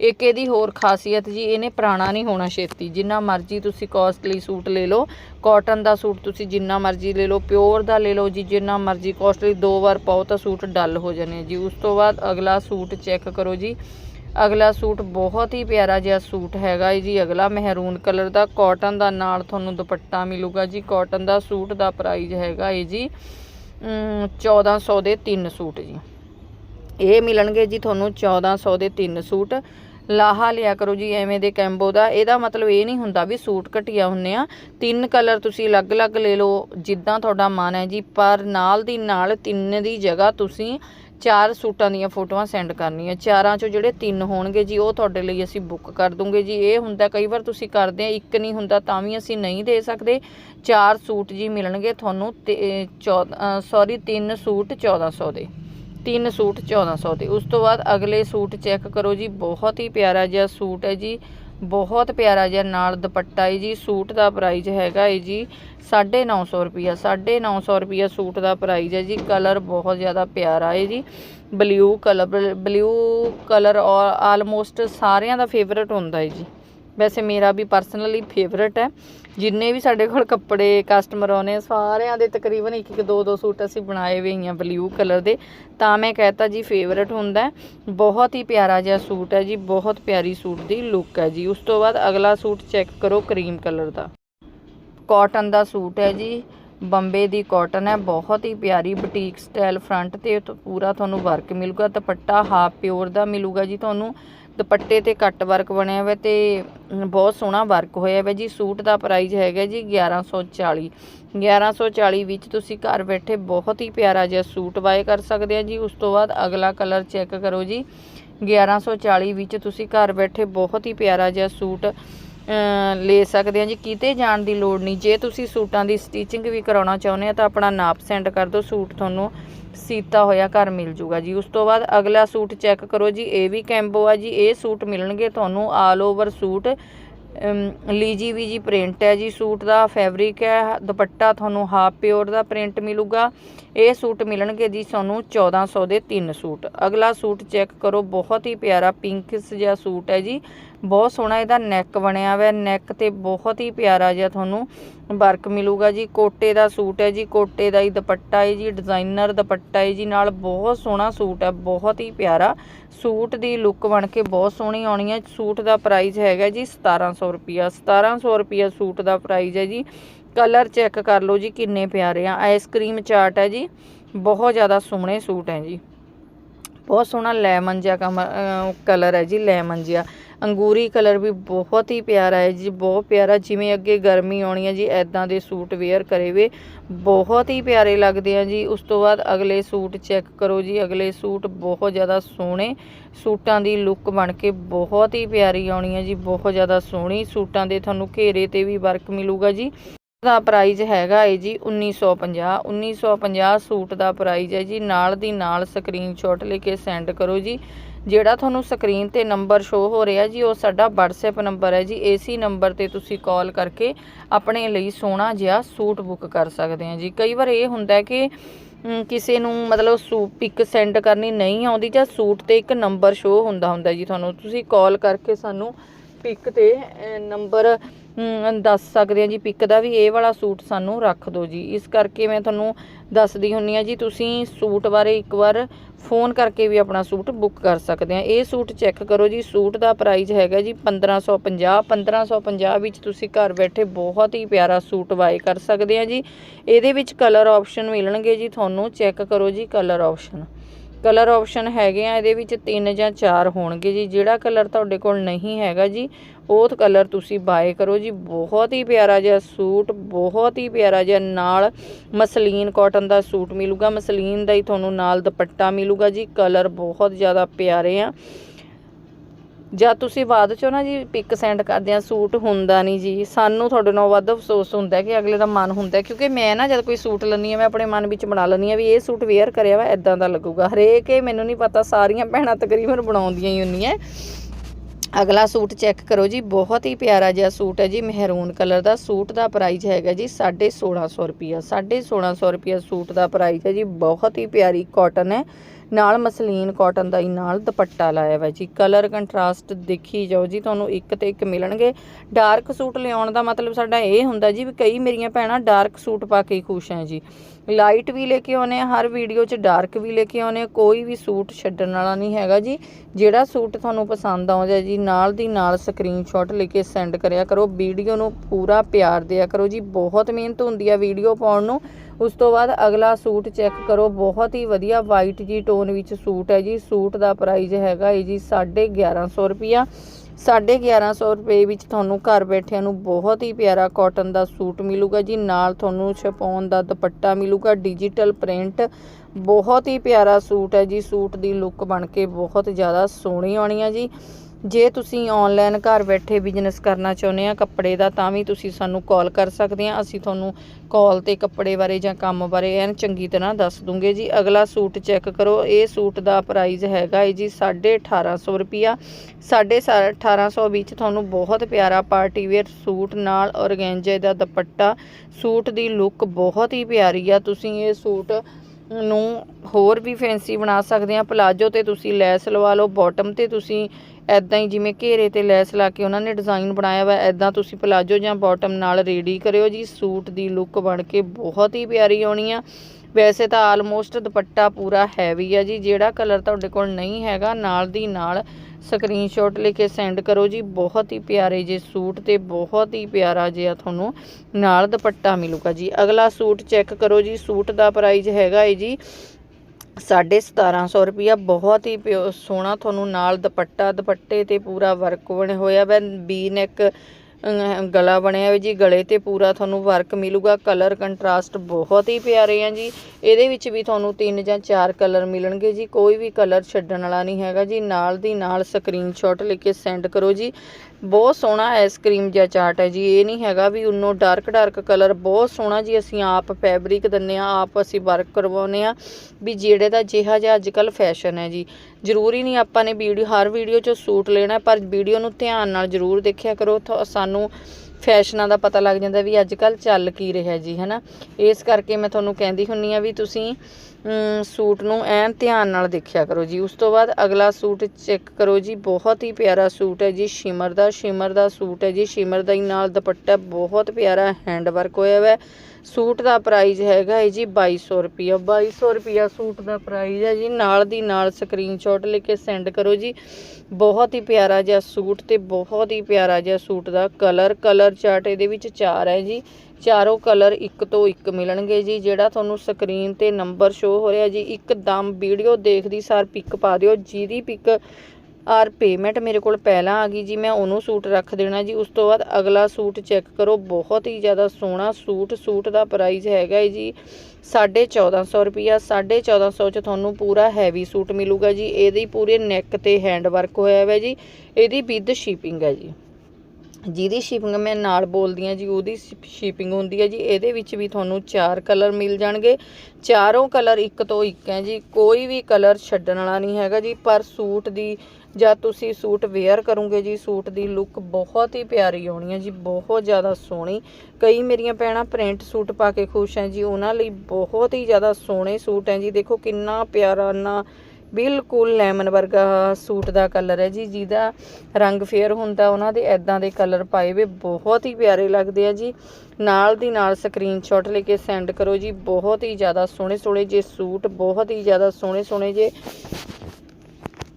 ਇੱਕ ਇਹਦੀ ਹੋਰ ਖਾਸੀਅਤ ਜੀ ਇਹਨੇ ਪੁਰਾਣਾ ਨਹੀਂ ਹੋਣਾ ਛੇਤੀ। ਜਿੰਨਾ ਮਰਜ਼ੀ ਤੁਸੀਂ ਕਾਸਟਲੀ ਸੂਟ ਲੈ ਲਓ ਕਾਟਨ ਦਾ ਸੂਟ ਤੁਸੀਂ ਜਿੰਨਾ ਮਰਜ਼ੀ ਲੈ ਲਓ ਪਿਓਰ ਦਾ ਲੈ ਲਓ ਜੀ ਜਿੰਨਾ ਮਰਜ਼ੀ ਕਾਸਟਲੀ ਦੋ ਵਾਰ ਪਾਓ ਤਾਂ ਸੂਟ ਡੱਲ ਹੋ ਜਾਣੇ ਜੀ। ਉਸ ਤੋਂ ਬਾਅਦ ਅਗਲਾ ਸੂਟ ਚੈੱਕ ਕਰੋ ਜੀ। ਅਗਲਾ ਸੂਟ ਬਹੁਤ ਹੀ ਪਿਆਰਾ ਜਿਹਾ ਸੂਟ ਹੈਗਾ ਹੈ ਜੀ। ਅਗਲਾ ਮਹਿਰੂਨ ਕਲਰ ਦਾ ਕਾਟਨ ਦਾ ਨਾਲ ਤੁਹਾਨੂੰ ਦੁਪੱਟਾ ਮਿਲੂਗਾ ਜੀ। ਕਾਟਨ ਦਾ ਸੂਟ ਦਾ ਪ੍ਰਾਈਸ ਹੈਗਾ ਹੈ ਜੀ ਅਮ, 1400 ਦੇ ਤਿੰਨ ਸੂਟ ਜੀ। ਇਹ ਮਿਲਣਗੇ ਜੀ ਤੁਹਾਨੂੰ 1400 ਦੇ ਤਿੰਨ ਸੂਟ। ਲਾਹਾ ਲਿਆ ਕਰੋ ਜੀ, ਐਵੇਂ ਦੇ ਕੈਂਬੋ ਦਾ। ਇਹਦਾ ਮਤਲਬ ਇਹ ਨਹੀਂ ਹੁੰਦਾ ਵੀ ਸੂਟ ਘਟੀਆ ਹੁੰਨੇ ਆ। ਤਿੰਨ ਕਲਰ ਤੁਸੀਂ ਅਲੱਗ-ਅਲੱਗ ਲੈ ਲਓ, ਜਿੱਦਾਂ ਤੁਹਾਡਾ ਮਨ ਹੈ ਜੀ, ਪਰ ਨਾਲ ਦੀ ਨਾਲ ਤਿੰਨ ਦੀ ਜਗ੍ਹਾ ਤੁਸੀਂ ਚਾਰ ਸੂਟਾਂ ਦੀਆਂ ਫੋਟੋਆਂ ਸੈਂਡ ਕਰਨੀਆਂ। ਚਾਰਾਂ ਚੋਂ ਜਿਹੜੇ ਤਿੰਨ ਹੋਣਗੇ ਜੀ, ਉਹ ਤੁਹਾਡੇ ਲਈ ਅਸੀਂ ਬੁੱਕ ਕਰ ਦੂੰਗੇ ਜੀ। ਇਹ ਹੁੰਦਾ, ਕਈ ਵਾਰ ਤੁਸੀਂ ਕਰਦੇ ਆ, ਇੱਕ ਨਹੀਂ ਹੁੰਦਾ ਤਾਂ ਵੀ ਅਸੀਂ ਨਹੀਂ ਦੇ ਸਕਦੇ। ਚਾਰ ਸੂਟ ਜੀ ਮਿਲਣਗੇ ਤੁਹਾਨੂੰ ਤੇ 14 ਸੌਰੀ ਤਿੰਨ ਸੂਟ 1400 ਦੇ। ਤਿੰਨ ਸੂਟ 1400 ਦੇ। ਉਸ ਤੋਂ ਬਾਅਦ ਅਗਲੇ ਸੂਟ ਚੈੱਕ ਕਰੋ ਜੀ, ਬਹੁਤ ਹੀ ਪਿਆਰਾ ਜਿਹਾ ਸੂਟ ਹੈ ਜੀ। ਬਹੁਤ ਪਿਆਰਾ ਜਿਹਾ ਨਾਲ ਦੁਪੱਟਾ ਹੈ ਜੀ। ਸੂਟ ਦਾ ਪ੍ਰਾਈਸ ਹੈਗਾ ਹੈ ਜੀ 950 ਰੁਪਿਆ 950 ਰੁਪਿਆ ਸੂਟ ਦਾ ਪ੍ਰਾਈਸ ਹੈ ਜੀ। ਕਲਰ ਬਹੁਤ ਜ਼ਿਆਦਾ ਪਿਆਰਾ ਹੈ ਜੀ। Blue colour blue colour almost ਸਾਰਿਆਂ ਦਾ ਫੇਵਰਟ ਹੁੰਦਾ ਹੈ ਜੀ। ਵੈਸੇ ਮੇਰਾ ਵੀ ਪਰਸਨਲੀ ਫੇਵਰਟ ਹੈ। ਜਿੰਨੇ ਵੀ ਸਾਡੇ ਕੋਲ ਕੱਪੜੇ ਕਸਟਮਰ ਆਉਨੇ ਆ, ਸਾਰਿਆਂ ਦੇ ਤਕਰੀਬਨ ਇੱਕ ਇੱਕ ਦੋ ਦੋ ਸੂਟ ਅਸੀਂ ਬਣਾਏ ਹੋਏ ਹੀ ਆ ਬਲੂ ਕਲਰ ਦੇ। ਤਾਂ ਮੈਂ ਕਹਤਾ ਜੀ ਫੇਵਰਟ ਹੁੰਦਾ ਬਹੁਤ ਹੀ ਪਿਆਰਾ ਜਿਹਾ ਸੂਟ ਹੈ ਜੀ ਬਹੁਤ ਪਿਆਰੀ ਸੂਟ ਦੀ ਲੁੱਕ ਹੈ ਜੀ। ਉਸ ਤੋਂ ਬਾਅਦ ਅਗਲਾ ਸੂਟ ਚੈੱਕ ਕਰੋ ਕਰੀਮ ਕਲਰ ਦਾ। ਕਾਟਨ ਦਾ ਸੂਟ ਹੈ ਜੀ। ਬੰਬੇ ਦੀ ਕਾਟਨ ਹੈ। ਬਹੁਤ ਹੀ ਪਿਆਰੀ ਬੁਟੀਕ ਸਟਾਈਲ ਫਰੰਟ ਤੇ ਪੂਰਾ ਤੁਹਾਨੂੰ ਵਰਕ ਮਿਲੂਗਾ। ਦੁਪੱਟਾ ਹਾਫ ਪਿਓਰ ਦਾ ਮਿਲੂਗਾ ਜੀ ਤੁਹਾਨੂੰ। ਦੁਪੱਟੇ ਤੇ ਕੱਟ ਵਰਕ ਬਣਿਆ ਹੋਇਆ ਤੇ ਬਹੁਤ ਸੋਹਣਾ ਵਰਕ ਹੋਇਆ ਹੋਇਆ ਜੀ। ਸੂਟ ਦਾ ਪ੍ਰਾਈਸ ਹੈਗਾ ਜੀ 1140 1140 ਵਿੱਚ ਤੁਸੀਂ ਘਰ ਬੈਠੇ ਬਹੁਤ ਹੀ ਪਿਆਰਾ ਜਿਹਾ ਸੂਟ ਬਾਏ ਕਰ ਸਕਦੇ ਆ ਜੀ। ਉਸ ਤੋਂ ਬਾਅਦ ਅਗਲਾ ਕਲਰ ਚੈੱਕ ਕਰੋ ਜੀ। 1140 ਵਿੱਚ ਤੁਸੀਂ ਘਰ ਬੈਠੇ ਬਹੁਤ ਹੀ ਪਿਆਰਾ ਜਿਹਾ ਸੂਟ ਲੈ ਸਕਦੇ ਆ ਜੀ। ਕਿਤੇ ਜਾਣ ਦੀ ਲੋੜ ਨਹੀਂ। ਜੇ ਤੁਸੀਂ ਸੂਟਾਂ ਦੀ ਸਟਿਚਿੰਗ ਵੀ ਕਰਾਉਣਾ ਚਾਹੁੰਦੇ ਆ ਤਾਂ ਆਪਣਾ ਨਾਪ ਸੈਂਡ ਕਰ ਦਿਓ। ਸੂਟ ਤੁਹਾਨੂੰ ਸੀਤਾ ਹੋਇਆ ਘਰ ਮਿਲ ਜੂਗਾ ਜੀ। ਉਸ ਤੋਂ ਬਾਅਦ ਅਗਲਾ ਸੂਟ ਚੈੱਕ ਕਰੋ ਜੀ, ਇਹ ਵੀ ਕੈਂਬੋ ਆ ਜੀ। ਇਹ ਸੂਟ ਮਿਲਣਗੇ ਤੁਹਾਨੂੰ ਆਲ ਓਵਰ ਸੂਟ। ਲੀਜੀ ਵੀ ਜੀ ਪ੍ਰਿੰਟ ਹੈ ਜੀ। ਸੂਟ ਦਾ ਫੈਬਰਿਕ ਹੈ, ਦੁਪੱਟਾ ਤੁਹਾਨੂੰ ਹਾਫ ਪਿਓਰ ਦਾ ਪ੍ਰਿੰਟ ਮਿਲੂਗਾ। ਇਹ ਸੂਟ ਮਿਲਣਗੇ ਜੀ ਤੁਹਾਨੂੰ 1400 ਦੇ ਤਿੰਨ ਸੂਟ। ਅਗਲਾ ਸੂਟ ਚੈੱਕ ਕਰੋ, ਬਹੁਤ ਹੀ ਪਿਆਰਾ ਪਿੰਕਸ ਜਿਹਾ ਸੂਟ ਹੈ ਜੀ। ਬਹੁਤ ਸੋਹਣਾ ਇਹਦਾ ਨੈਕ ਬਣਿਆ ਹੋਇਆ ਨੈਕ ਤੇ ਬਹੁਤ ਹੀ ਪਿਆਰਾ ਜਿਹਾ ਤੁਹਾਨੂੰ ਵਰਕ ਮਿਲੂਗਾ ਜੀ। ਕੋਟੇ ਦਾ ਸੂਟ ਹੈ ਜੀ, ਕੋਟੇ ਦਾ ਹੀ ਦੁਪੱਟਾ ਹੈ ਜੀ ਡਿਜ਼ਾਈਨਰ ਦੁਪੱਟਾ ਹੈ ਜੀ, ਨਾਲ ਬਹੁਤ ਸੋਹਣਾ ਸੂਟ ਹੈ, ਬਹੁਤ ਹੀ ਪਿਆਰਾ। ਸੂਟ ਦੀ ਲੁੱਕ ਬਣ ਕੇ ਬਹੁਤ ਸੋਹਣੀ ਆਉਣੀ ਹੈ। ਸੂਟ ਦਾ ਪ੍ਰਾਈਸ ਹੈਗਾ ਜੀ 1700 ਰੁਪਿਆ 1700 ਰੁਪਿਆ ਸੂਟ ਦਾ ਪ੍ਰਾਈਸ ਹੈ ਜੀ। ਕਲਰ ਚੈੱਕ ਕਰ ਲਓ ਜੀ ਕਿੰਨੇ ਪਿਆਰੇ ਆ। ਆਈਸਕ੍ਰੀਮ ਚਾਰਟ ਹੈ ਜੀ। ਬਹੁਤ ਜ਼ਿਆਦਾ ਸੋਹਣੇ ਸੂਟ ਹੈ ਜੀ। ਬਹੁਤ ਸੋਹਣਾ ਲੈਮਨ ਜਿਹਾ ਕਲਰ ਹੈ ਜੀ ਲੈਮਨ ਜਿਹਾ। ਅੰਗੂਰੀ ਕਲਰ ਵੀ ਬਹੁਤ ਹੀ ਪਿਆਰਾ ਹੈ ਜੀ, ਬਹੁਤ ਪਿਆਰਾ। ਜਿਵੇਂ ਅੱਗੇ ਗਰਮੀ ਆਉਣੀ ਹੈ ਜੀ ਐਦਾਂ ਦੇ ਸੂਟ ਵੇਅਰ ਕਰੇ ਵੇ। ਬਹੁਤ ਹੀ ਪਿਆਰੇ ਲੱਗਦੇ ਆ ਜੀ। ਉਸ ਤੋਂ ਬਾਅਦ ਅਗਲੇ ਸੂਟ ਚੈੱਕ ਕਰੋ ਜੀ। ਅਗਲੇ ਸੂਟ ਬਹੁਤ ਜ਼ਿਆਦਾ ਸੋਹਣੇ ਸੂਟਾਂ ਦੀ ਲੁੱਕ ਬਣ ਕੇ ਬਹੁਤ ਹੀ ਪਿਆਰੀ ਆਉਣੀ ਹੈ ਜੀ। ਬਹੁਤ ਜ਼ਿਆਦਾ ਸੋਹਣੀ ਸੂਟਾਂ ਦੇ ਤੁਹਾਨੂੰ ਘੇਰੇ ਤੇ ਵੀ ਵਰਕ ਮਿਲੂਗਾ ਜੀ। ਦਾ ਪ੍ਰਾਈਜ਼ ਹੈਗਾ ਏ ਜੀ 1950 1950 ਸੂਟ ਦਾ ਪ੍ਰਾਈਜ਼ ਹੈ ਜੀ। ਨਾਲ ਦੀ ਨਾਲ ਸਕਰੀਨਸ਼ਾਟ ਲੈ ਕੇ ਸੈਂਡ ਕਰੋ ਜੀ। ਜਿਹੜਾ ਤੁਹਾਨੂੰ ਸਕਰੀਨ ਤੇ ਨੰਬਰ ਸ਼ੋ ਹੋ ਰਿਹਾ ਜੀ, ਉਹ ਸਾਡਾ WhatsApp ਨੰਬਰ ਹੈ ਜੀ। ਏਸੀ ਨੰਬਰ ਤੇ ਤੁਸੀਂ ਕਾਲ ਕਰਕੇ ਆਪਣੇ ਲਈ ਸੋਹਣਾ ਜਿਹਾ ਸੂਟ ਬੁੱਕ ਕਰ ਸਕਦੇ ਆ ਜੀ। ਕਈ ਵਾਰ ਇਹ ਹੁੰਦਾ ਕਿ ਕਿਸੇ ਨੂੰ ਮਤਲਬ ਸੂ ਪਿਕ ਸੈਂਡ ਕਰਨੀ ਨਹੀਂ ਆਉਂਦੀ ਜਾਂ ਸੂਟ ਤੇ ਇੱਕ ਨੰਬਰ ਸ਼ੋ ਹੁੰਦਾ ਹੁੰਦਾ ਜੀ ਤੁਹਾਨੂੰ। ਤੁਸੀਂ ਕਾਲ ਕਰਕੇ ਸਾਨੂੰ ਪਿਕ ਤੇ ਨੰਬਰ ਦੱਸ ਸਕਦੇ ਆ ਜੀ, ਪਿਕ ਦਾ ਵੀ ਇਹ ਵਾਲਾ ਸੂਟ ਸਾਨੂੰ ਰੱਖ ਦਿਓ ਜੀ। ਇਸ ਕਰਕੇ ਮੈਂ ਤੁਹਾਨੂੰ ਦੱਸਦੀ ਹੁੰਨੀ ਆ ਜੀ, ਤੁਸੀਂ ਸੂਟ ਬਾਰੇ ਇੱਕ ਵਾਰ ਫੋਨ ਕਰਕੇ ਵੀ ਆਪਣਾ ਸੂਟ ਬੁੱਕ ਕਰ ਸਕਦੇ ਆ ਇਹ ਸੂਟ ਚੈੱਕ ਕਰੋ ਜੀ, ਸੂਟ ਦਾ ਪ੍ਰਾਈਸ ਹੈਗਾ ਜੀ 1550 1550 ਵਿੱਚ ਤੁਸੀਂ ਘਰ ਬੈਠੇ ਬਹੁਤ ਹੀ ਪਿਆਰਾ ਸੂਟ ਬਾਏ ਕਰ ਸਕਦੇ ਆ ਜੀ। ਇਹਦੇ ਵਿੱਚ ਕਲਰ ਆਪਸ਼ਨ ਮਿਲਣਗੇ ਜੀ, ਤੁਹਾਨੂੰ ਚੈੱਕ ਕਰੋ ਜੀ ਕਲਰ ਆਪਸ਼ਨ ਕਲਰ ਆਪਸ਼ਨ ਹੈਗੇ ਆ, ਇਹਦੇ ਵਿੱਚ ਤਿੰਨ ਜਾਂ ਚਾਰ ਹੋਣਗੇ ਜੀ। ਜਿਹੜਾ ਕਲਰ ਤੁਹਾਡੇ ਕੋਲ ਨਹੀਂ ਹੈਗਾ ਜੀ, ਉਹ ਕਲਰ ਤੁਸੀਂ ਬਾਏ ਕਰੋ ਜੀ। ਬਹੁਤ ਹੀ ਪਿਆਰਾ ਜਿਹਾ ਸੂਟ, ਬਹੁਤ ਹੀ ਪਿਆਰਾ ਜਿਹਾ ਨਾਲ ਮਸਲੀਨ ਕਾਟਨ ਦਾ ਸੂਟ ਮਿਲੂਗਾ। ਮਸਲੀਨ ਦਾ ਹੀ ਤੁਹਾਨੂੰ ਨਾਲ ਦੁਪੱਟਾ ਮਿਲੂਗਾ ਜੀ। ਕਲਰ ਬਹੁਤ ਜ਼ਿਆਦਾ ਪਿਆਰੇ ਆ। ਜਾਂ ਤੁਸੀਂ ਬਾਅਦ ਚੋਂ ਨਾ ਜੀ ਪਿਕ ਸੈਂਡ ਕਰਦੇ ਆ, ਸੂਟ ਹੁੰਦਾ ਨਹੀਂ ਜੀ। ਸਾਨੂੰ ਤੁਹਾਡੇ ਨਾਲ ਵੱਧ ਅਫਸੋਸ ਹੁੰਦਾ ਕਿ ਅਗਲੇ ਦਾ ਮਨ ਹੁੰਦਾ ਕਿਉਂਕਿ ਮੈਂ ਨਾ ਜਦ ਕੋਈ ਸੂਟ ਲੈਂਦੀ ਆ ਮੈਂ ਆਪਣੇ ਮਨ ਵਿੱਚ ਬਣਾ ਲੈਂਦੀ ਆ ਵੀ ਇਹ ਸੂਟ ਵੇਅਰ ਕਰਿਆ ਵਾ ਇਦਾਂ ਦਾ ਲੱਗੂਗਾ। ਹਰੇਕ ਇਹ ਮੈਨੂੰ ਨਹੀਂ ਪਤਾ, ਸਾਰੀਆਂ ਭੈਣਾਂ ਤਕਰੀਬਨ ਬਣਾਉਂਦੀਆਂ ਹੀ ਹੁੰਦੀਆਂ ਅਗਲਾ ਸੂਟ ਚੈੱਕ ਕਰੋ ਜੀ, ਬਹੁਤ ਹੀ ਪਿਆਰਾ ਜਿਹਾ ਸੂਟ ਹੈ ਜੀ, ਮਹਿਰੂਨ ਕਲਰ ਦਾ ਸੂਟ ਦਾ ਪ੍ਰਾਈਸ ਹੈਗਾ ਜੀ 1650 ਰੁਪਿਆ 1650 ਰੁਪਿਆ ਸੂਟ ਦਾ ਪ੍ਰਾਈਸ ਹੈ ਜੀ, ਬਹੁਤ ਹੀ ਪਿਆਰੀ ਕਾਟਨ ਹੈ। ਨਾਲ ਮਸਲੀਨ ਕਾਟਨ ਦਾ ਹੀ ਨਾਲ ਦੁਪੱਟਾ ਲਾਇਆ ਹੋਇਆ ਜੀ। ਕਲਰ ਕੰਟਰਾਸਟ ਦੇਖੀ ਜਾਓ ਜੀ, ਤੁਹਾਨੂੰ ਇੱਕ ਤੇ ਇੱਕ ਮਿਲਣਗੇ। ਡਾਰਕ ਸੂਟ ਲਿਆਉਣ ਦਾ ਮਤਲਬ ਸਾਡਾ ਇਹ ਹੁੰਦਾ ਜੀ ਵੀ ਕਈ ਮੇਰੀਆਂ ਭੈਣਾਂ ਡਾਰਕ ਸੂਟ ਪਾ ਕੇ ਹੀ ਖੁਸ਼ ਹੈ ਜੀ। ਲਾਈਟ ਵੀ ਲੈ ਕੇ ਆਉਨੇ ਆ, ਹਰ ਵੀਡੀਓ 'ਚ ਡਾਰਕ ਵੀ ਲੈ ਕੇ ਆਉਨੇ ਆ, ਕੋਈ ਵੀ ਸੂਟ ਛੱਡਣ ਵਾਲਾ ਨਹੀਂ ਹੈਗਾ ਜੀ। ਜਿਹੜਾ ਸੂਟ ਤੁਹਾਨੂੰ ਪਸੰਦ ਆਉਂਦਾ ਜੀ, ਨਾਲ ਦੀ ਨਾਲ ਸਕਰੀਨਸ਼ਾਟ ਲੈ ਕੇ ਸੈਂਡ ਕਰਿਆ ਕਰੋ, ਵੀਡੀਓ ਨੂੰ ਪੂਰਾ ਪਿਆਰ ਦਿਆ ਕਰੋ ਜੀ। ਬਹੁਤ ਮਿਹਨਤ ਹੁੰਦੀ ਆ ਵੀਡੀਓ ਪਾਉਣ ਨੂੰ। ਉਸ ਤੋਂ ਬਾਅਦ ਅਗਲਾ ਸੂਟ ਚੈੱਕ ਕਰੋ। ਬਹੁਤ ਹੀ ਵਧੀਆ ਵਾਈਟ ਜੀ ਟੋਨ ਵਿੱਚ ਸੂਟ ਹੈ ਜੀ। ਸੂਟ ਦਾ ਪ੍ਰਾਈਸ ਹੈਗਾ ਹੈ ਜੀ 1150 ਰੁਪਿਆ 1150 ਰੁਪਏ ਵਿੱਚ ਤੁਹਾਨੂੰ ਘਰ ਬੈਠਿਆਂ ਨੂੰ ਬਹੁਤ ਹੀ ਪਿਆਰਾ ਕਾਟਨ ਦਾ ਸੂਟ ਮਿਲੂਗਾ ਜੀ। ਨਾਲ ਤੁਹਾਨੂੰ ਛਪਾਉਣ ਦਾ ਦੁਪੱਟਾ ਮਿਲੂਗਾ ਡਿਜੀਟਲ ਪ੍ਰਿੰਟ ਬਹੁਤ ਹੀ ਪਿਆਰਾ ਸੂਟ ਹੈ ਜੀ। ਸੂਟ ਦੀ ਲੁੱਕ ਬਣ ਕੇ ਬਹੁਤ ਜ਼ਿਆਦਾ ਸੋਹਣੀ ਆਉਣੀ ਆ ਜੀ। ਜੇ ਤੁਸੀਂ ਆਨਲਾਈਨ ਘਰ ਬੈਠੇ ਬਿਜ਼ਨਸ ਕਰਨਾ ਚਾਹੁੰਦੇ ਆ ਕੱਪੜੇ ਦਾ, ਤਾਂ ਵੀ ਤੁਸੀਂ ਸਾਨੂੰ ਕਾਲ ਕਰ ਸਕਦੇ ਆ। ਅਸੀਂ ਤੁਹਾਨੂੰ ਕਾਲ ਤੇ ਕੱਪੜੇ ਬਾਰੇ ਜਾਂ ਕੰਮ ਬਾਰੇ ਐਨ ਚੰਗੀ ਤਰ੍ਹਾਂ ਦੱਸ ਦੂੰਗੇ ਜੀ। ਅਗਲਾ ਸੂਟ ਚੈੱਕ ਕਰੋ। ਇਹ ਸੂਟ ਦਾ ਪ੍ਰਾਈਸ ਹੈਗਾ ਹੈ ਜੀ 1850 ਰੁਪਿਆ 1850 ਵਿੱਚ ਤੁਹਾਨੂੰ ਬਹੁਤ ਪਿਆਰਾ ਪਾਰਟੀ ਵੇਅਰ ਸੂਟ ਨਾਲ ਔਰਗੈਂਜੇ ਦਾ ਦੁਪੱਟਾ। ਸੂਟ ਦੀ ਲੁੱਕ ਬਹੁਤ ਹੀ ਪਿਆਰੀ ਆ। ਤੁਸੀਂ ਇਹ ਸੂਟ ਨੂੰ ਹੋਰ ਵੀ ਫੈਂਸੀ ਬਣਾ ਸਕਦੇ ਆ। ਪਲਾਜੋ ਤੇ ਤੁਸੀਂ ਲੈਸ ਲਵਾ ਲਓ ਬਾਟਮ ਤੇ ਤੁਸੀਂ ਐਦਾਂ ਹੀ ਜਿਵੇਂ ਘੇਰੇ ਤੇ ਲੈਸ ਲਾ ਕੇ ਉਹਨਾਂ ਨੇ ਡਿਜ਼ਾਈਨ ਬਣਾਇਆ ਵਾ ਐਦਾਂ ਤੁਸੀਂ ਪਲਾਜੋ ਜਾਂ ਬਾਟਮ ਨਾਲ ਰੈਡੀ ਕਰਿਓ ਜੀ, ਸੂਟ ਦੀ ਲੁੱਕ ਬਣ ਕੇ ਬਹੁਤ ਹੀ ਪਿਆਰੀ ਆਉਣੀ ਆ। ਵੈਸੇ ਤਾਂ ਆਲਮੋਸਟ ਦੁਪੱਟਾ ਪੂਰਾ ਹੈਵੀ ਆ ਜੀ, ਜਿਹੜਾ ਕਲਰ ਤੁਹਾਡੇ ਕੋਲ ਨਹੀਂ ਹੈਗਾ, ਨਾਲ ਦੀ ਨਾਲ ਸਕਰੀਨਸ਼ਾਟ ਲੈ ਕੇ ਸੈਂਡ ਕਰੋ ਜੀ, ਬਹੁਤ ਹੀ ਪਿਆਰੇ ਜੇ ਸੂਟ ਤੇ ਬਹੁਤ ਹੀ ਪਿਆਰਾ ਜਿਹਾ ਤੁਹਾਨੂੰ ਨਾਲ ਦੁਪੱਟਾ ਮਿਲੂਗਾ ਜੀ। ਅਗਲਾ ਸੂਟ ਚੈੱਕ ਕਰੋ ਜੀ, ਸੂਟ ਦਾ ਪ੍ਰਾਈਸ ਹੈਗਾ ਹੈ ਜੀ 1750 ਰੁਪਿਆ ਬਹੁਤ ਹੀ ਪਿਓ- ਸੋਹਣਾ ਤੁਹਾਨੂੰ ਨਾਲ ਦੁਪੱਟਾ, ਦੁਪੱਟੇ ਤੇ ਪੂਰਾ ਵਰਕ ਬਣਿਆ ਹੋਇਆ ਵੈ ਬੀ ਨੈਕ ਗਲਾ ਬਣਿਆ ਹੋਇਆ ਜੀ, ਗਲੇ ਤੇ ਪੂਰਾ ਤੁਹਾਨੂੰ ਵਰਕ ਮਿਲੂਗਾ, ਕਲਰ ਕੰਟਰਾਸਟ ਬਹੁਤ ਹੀ ਪਿਆਰੇ ਆ ਜੀ, ਇਹਦੇ ਵਿੱਚ ਵੀ ਤੁਹਾਨੂੰ ਤਿੰਨ ਜਾਂ ਚਾਰ ਕਲਰ ਮਿਲਣਗੇ ਜੀ, ਕੋਈ ਵੀ ਕਲਰ ਛੱਡਣ ਵਾਲਾ ਨਹੀਂ ਹੈਗਾ ਜੀ, ਨਾਲ ਦੀ ਨਾਲ ਸਕਰੀਨਸ਼ਾਟ ਲੈ ਕੇ ਸੈਂਡ ਕਰੋ ਜੀ ਬਹੁਤ ਸੋਹਣਾ ਆਈਸਕ੍ਰੀਮ ਜਿਹਾ ਚਾਟ ਹੈ ਜੀ। ਇਹ ਨਹੀਂ ਹੈਗਾ ਵੀ ਉਹਨੋਂ ਡਾਰਕ ਡਾਰਕ ਕਲਰ ਬਹੁਤ ਸੋਹਣਾ ਜੀ। ਅਸੀਂ ਆਪ ਫੈਬਰਿਕ ਦਿੰਨੇ ਆ ਆਪ ਅਸੀਂ ਵਰਕ ਕਰਵਾਉਨੇ ਆ ਵੀ ਜਿਹੜੇ ਦਾ ਜਿਹਾ ਜਿਹਾ ਅੱਜ ਕੱਲ ਫੈਸ਼ਨ ਹੈ ਜੀ। ਜ਼ਰੂਰੀ ਨਹੀਂ ਆਪਾਂ ਨੇ ਵੀਡੀਓ ਹਰ ਵੀਡੀਓ 'ਚ ਸੂਟ ਲੈਣਾ, ਪਰ ਵੀਡੀਓ ਨੂੰ ਧਿਆਨ ਨਾਲ ਜ਼ਰੂਰ ਦੇਖਿਆ ਕਰੋ। ਥੋ- ਸਾਨੂੰ ਫੈਸ਼ਨਾਂ ਦਾ ਪਤਾ ਲੱਗ ਜਾਂਦਾ ਵੀ ਅੱਜ ਕੱਲ ਚੱਲ ਕੀ ਰਿਹਾ ਜੀ, ਹਨਾ? ਇਸ ਕਰਕੇ ਮੈਂ ਤੁਹਾਨੂੰ ਕਹਿੰਦੀ ਹੁੰਨੀ ਆ ਵੀ ਤੁਸੀਂ ਸੂਟ ਨੂੰ ਐਨ ਧਿਆਨ ਨਾਲ ਦੇਖਿਆ ਕਰੋ ਜੀ। ਉਸ ਤੋਂ ਬਾਅਦ ਅਗਲਾ ਸੂਟ ਚੈੱਕ ਕਰੋ ਜੀ। ਬਹੁਤ ਹੀ ਪਿਆਰਾ ਸੂਟ ਹੈ ਜੀ। ਸ਼ਿਮਰ ਦਾ ਸ਼ਿਮਰ ਦਾ ਸੂਟ ਹੈ ਜੀ। ਸ਼ਿਮਰ ਦਾ ਹੀ ਨਾਲ ਦੁਪੱਟਾ ਬਹੁਤ ਪਿਆਰਾ ਹੈਂਡ ਵਰਕ ਹੋਇਆ ਹੋਇਆ ਸੂਟ ਦਾ ਪ੍ਰਾਈਸ ਹੈਗਾ ਹੈ ਜੀ 2200 ਰੁਪਿਆ 2200 ਰੁਪਿਆ ਸੂਟ ਦਾ ਪ੍ਰਾਈਸ ਹੈ ਜੀ। ਨਾਲ ਦੀ ਨਾਲ ਸਕਰੀਨਸ਼ਾਟ ਲੈ ਕੇ ਸੈਂਡ ਕਰੋ ਜੀ। ਬਹੁਤ ਹੀ ਪਿਆਰਾ ਜਿਹਾ ਸੂਟ ਤੇ ਬਹੁਤ ਹੀ ਪਿਆਰਾ ਜਿਹਾ ਸੂਟ ਦਾ ਕਲਰ ਕਲਰ ਚਾਰਟ ਇਹਦੇ ਵਿੱਚ ਚਾਰ ਹੈ ਜੀ। ਚਾਰੋਂ ਕਲਰ ਇੱਕ ਤੋਂ ਇੱਕ ਮਿਲਣਗੇ ਜੀ, ਜਿਹੜਾ ਤੁਹਾਨੂੰ ਸਕਰੀਨ ਤੇ ਨੰਬਰ ਸ਼ੋ ਹੋ ਰਿਹਾ ਜੀ, ਇੱਕਦਮ ਵੀਡੀਓ ਦੇਖਦੀ ਸਾਰ ਪਿਕ ਪਾ ਦਿਓ, ਜਿਹਦੀ ਪਿਕ ਆਰ ਪੇਮੈਂਟ ਮੇਰੇ ਕੋਲ ਪਹਿਲਾਂ ਆ ਗਈ ਜੀ, ਮੈਂ ਉਹਨੂੰ ਸੂਟ ਰੱਖ ਦੇਣਾ ਜੀ, ਉਸ ਤੋਂ ਬਾਅਦ ਅਗਲਾ ਸੂਟ ਚੈੱਕ ਕਰੋ, ਬਹੁਤ ਹੀ ਜ਼ਿਆਦਾ ਸੋਹਣਾ ਸੂਟ ਸੂਟ ਦਾ ਪ੍ਰਾਈਸ ਹੈਗਾ ਹੈ ਜੀ 1450 ਰੁਪਿਆ 1450 ਚ ਤੁਹਾਨੂੰ ਪੂਰਾ ਹੈਵੀ ਸੂਟ ਮਿਲੂਗਾ ਜੀ, ਇਹਦੀ ਪੂਰੇ ਨੈਕ ਤੇ ਹੈਂਡ ਵਰਕ ਹੋਇਆ ਹੋਇਆ ਜੀ, ਇਹਦੀ ਵਿਦ ਸ਼ਿਪਿੰਗ ਹੈ ਜੀ। ਜਿਹਦੀ ਸ਼ਿਪਿੰਗ ਮੈਂ ਨਾਲ ਬੋਲਦੀ ਹਾਂ ਜੀ, ਉਹਦੀ ਸ਼ਿਪਿੰਗ ਹੁੰਦੀ ਹੈ ਜੀ, ਇਹਦੇ ਵਿੱਚ ਵੀ ਤੁਹਾਨੂੰ ਚਾਰ ਕਲਰ ਮਿਲ ਜਾਣਗੇ। ਚਾਰੋਂ ਕਲਰ ਇੱਕ ਤੋਂ ਇੱਕ ਹੈ ਜੀ, ਕੋਈ ਵੀ ਕਲਰ ਛੱਡਣ ਵਾਲਾ ਨਹੀਂ ਹੈਗਾ ਜੀ, ਪਰ ਸੂਟ ਦੀ ਜਦ ਤੁਸੀਂ ਸੂਟ ਵੇਅਰ ਕਰੋਗੇ ਜੀ, ਸੂਟ ਦੀ ਲੁੱਕ ਬਹੁਤ ਹੀ ਪਿਆਰੀ ਆਉਣੀ ਹੈ ਜੀ, ਬਹੁਤ ਜ਼ਿਆਦਾ ਸੋਹਣੀ। ਕਈ ਮੇਰੀਆਂ ਭੈਣਾਂ ਪ੍ਰਿੰਟ ਸੂਟ ਪਾ ਕੇ ਖੁਸ਼ ਹੈ ਜੀ, ਉਹਨਾਂ ਲਈ ਬਹੁਤ ਹੀ ਜ਼ਿਆਦਾ ਸੋਹਣੇ ਸੂਟ ਹੈ ਜੀ, ਦੇਖੋ ਕਿੰਨਾ ਪਿਆਰਾ ਨਾ ਬਿਲਕੁਲ ਲੈਮਨ ਵਰਗਾ ਸੂਟ ਦਾ ਕਲਰ ਹੈ ਜੀ, ਜਿਹਦਾ ਰੰਗ ਫੇਅਰ ਹੁੰਦਾ, ਉਹਨਾਂ ਦੇ ਐਦਾਂ ਦੇ ਕਲਰ ਪਾਏ ਵੇ ਬਹੁਤ ਹੀ ਪਿਆਰੇ ਲੱਗਦੇ ਆ ਜੀ। ਨਾਲ ਦੀ ਨਾਲ ਸਕਰੀਨਸ਼ਾਟ ਲੈ ਕੇ ਸੈਂਡ ਕਰੋ ਜੀ, ਬਹੁਤ ਹੀ ਜ਼ਿਆਦਾ ਸੋਹਣੇ ਸੋਹਣੇ ਜੇ ਸੂਟ, ਬਹੁਤ ਹੀ ਜ਼ਿਆਦਾ ਸੋਹਣੇ ਸੋਹਣੇ ਜੇ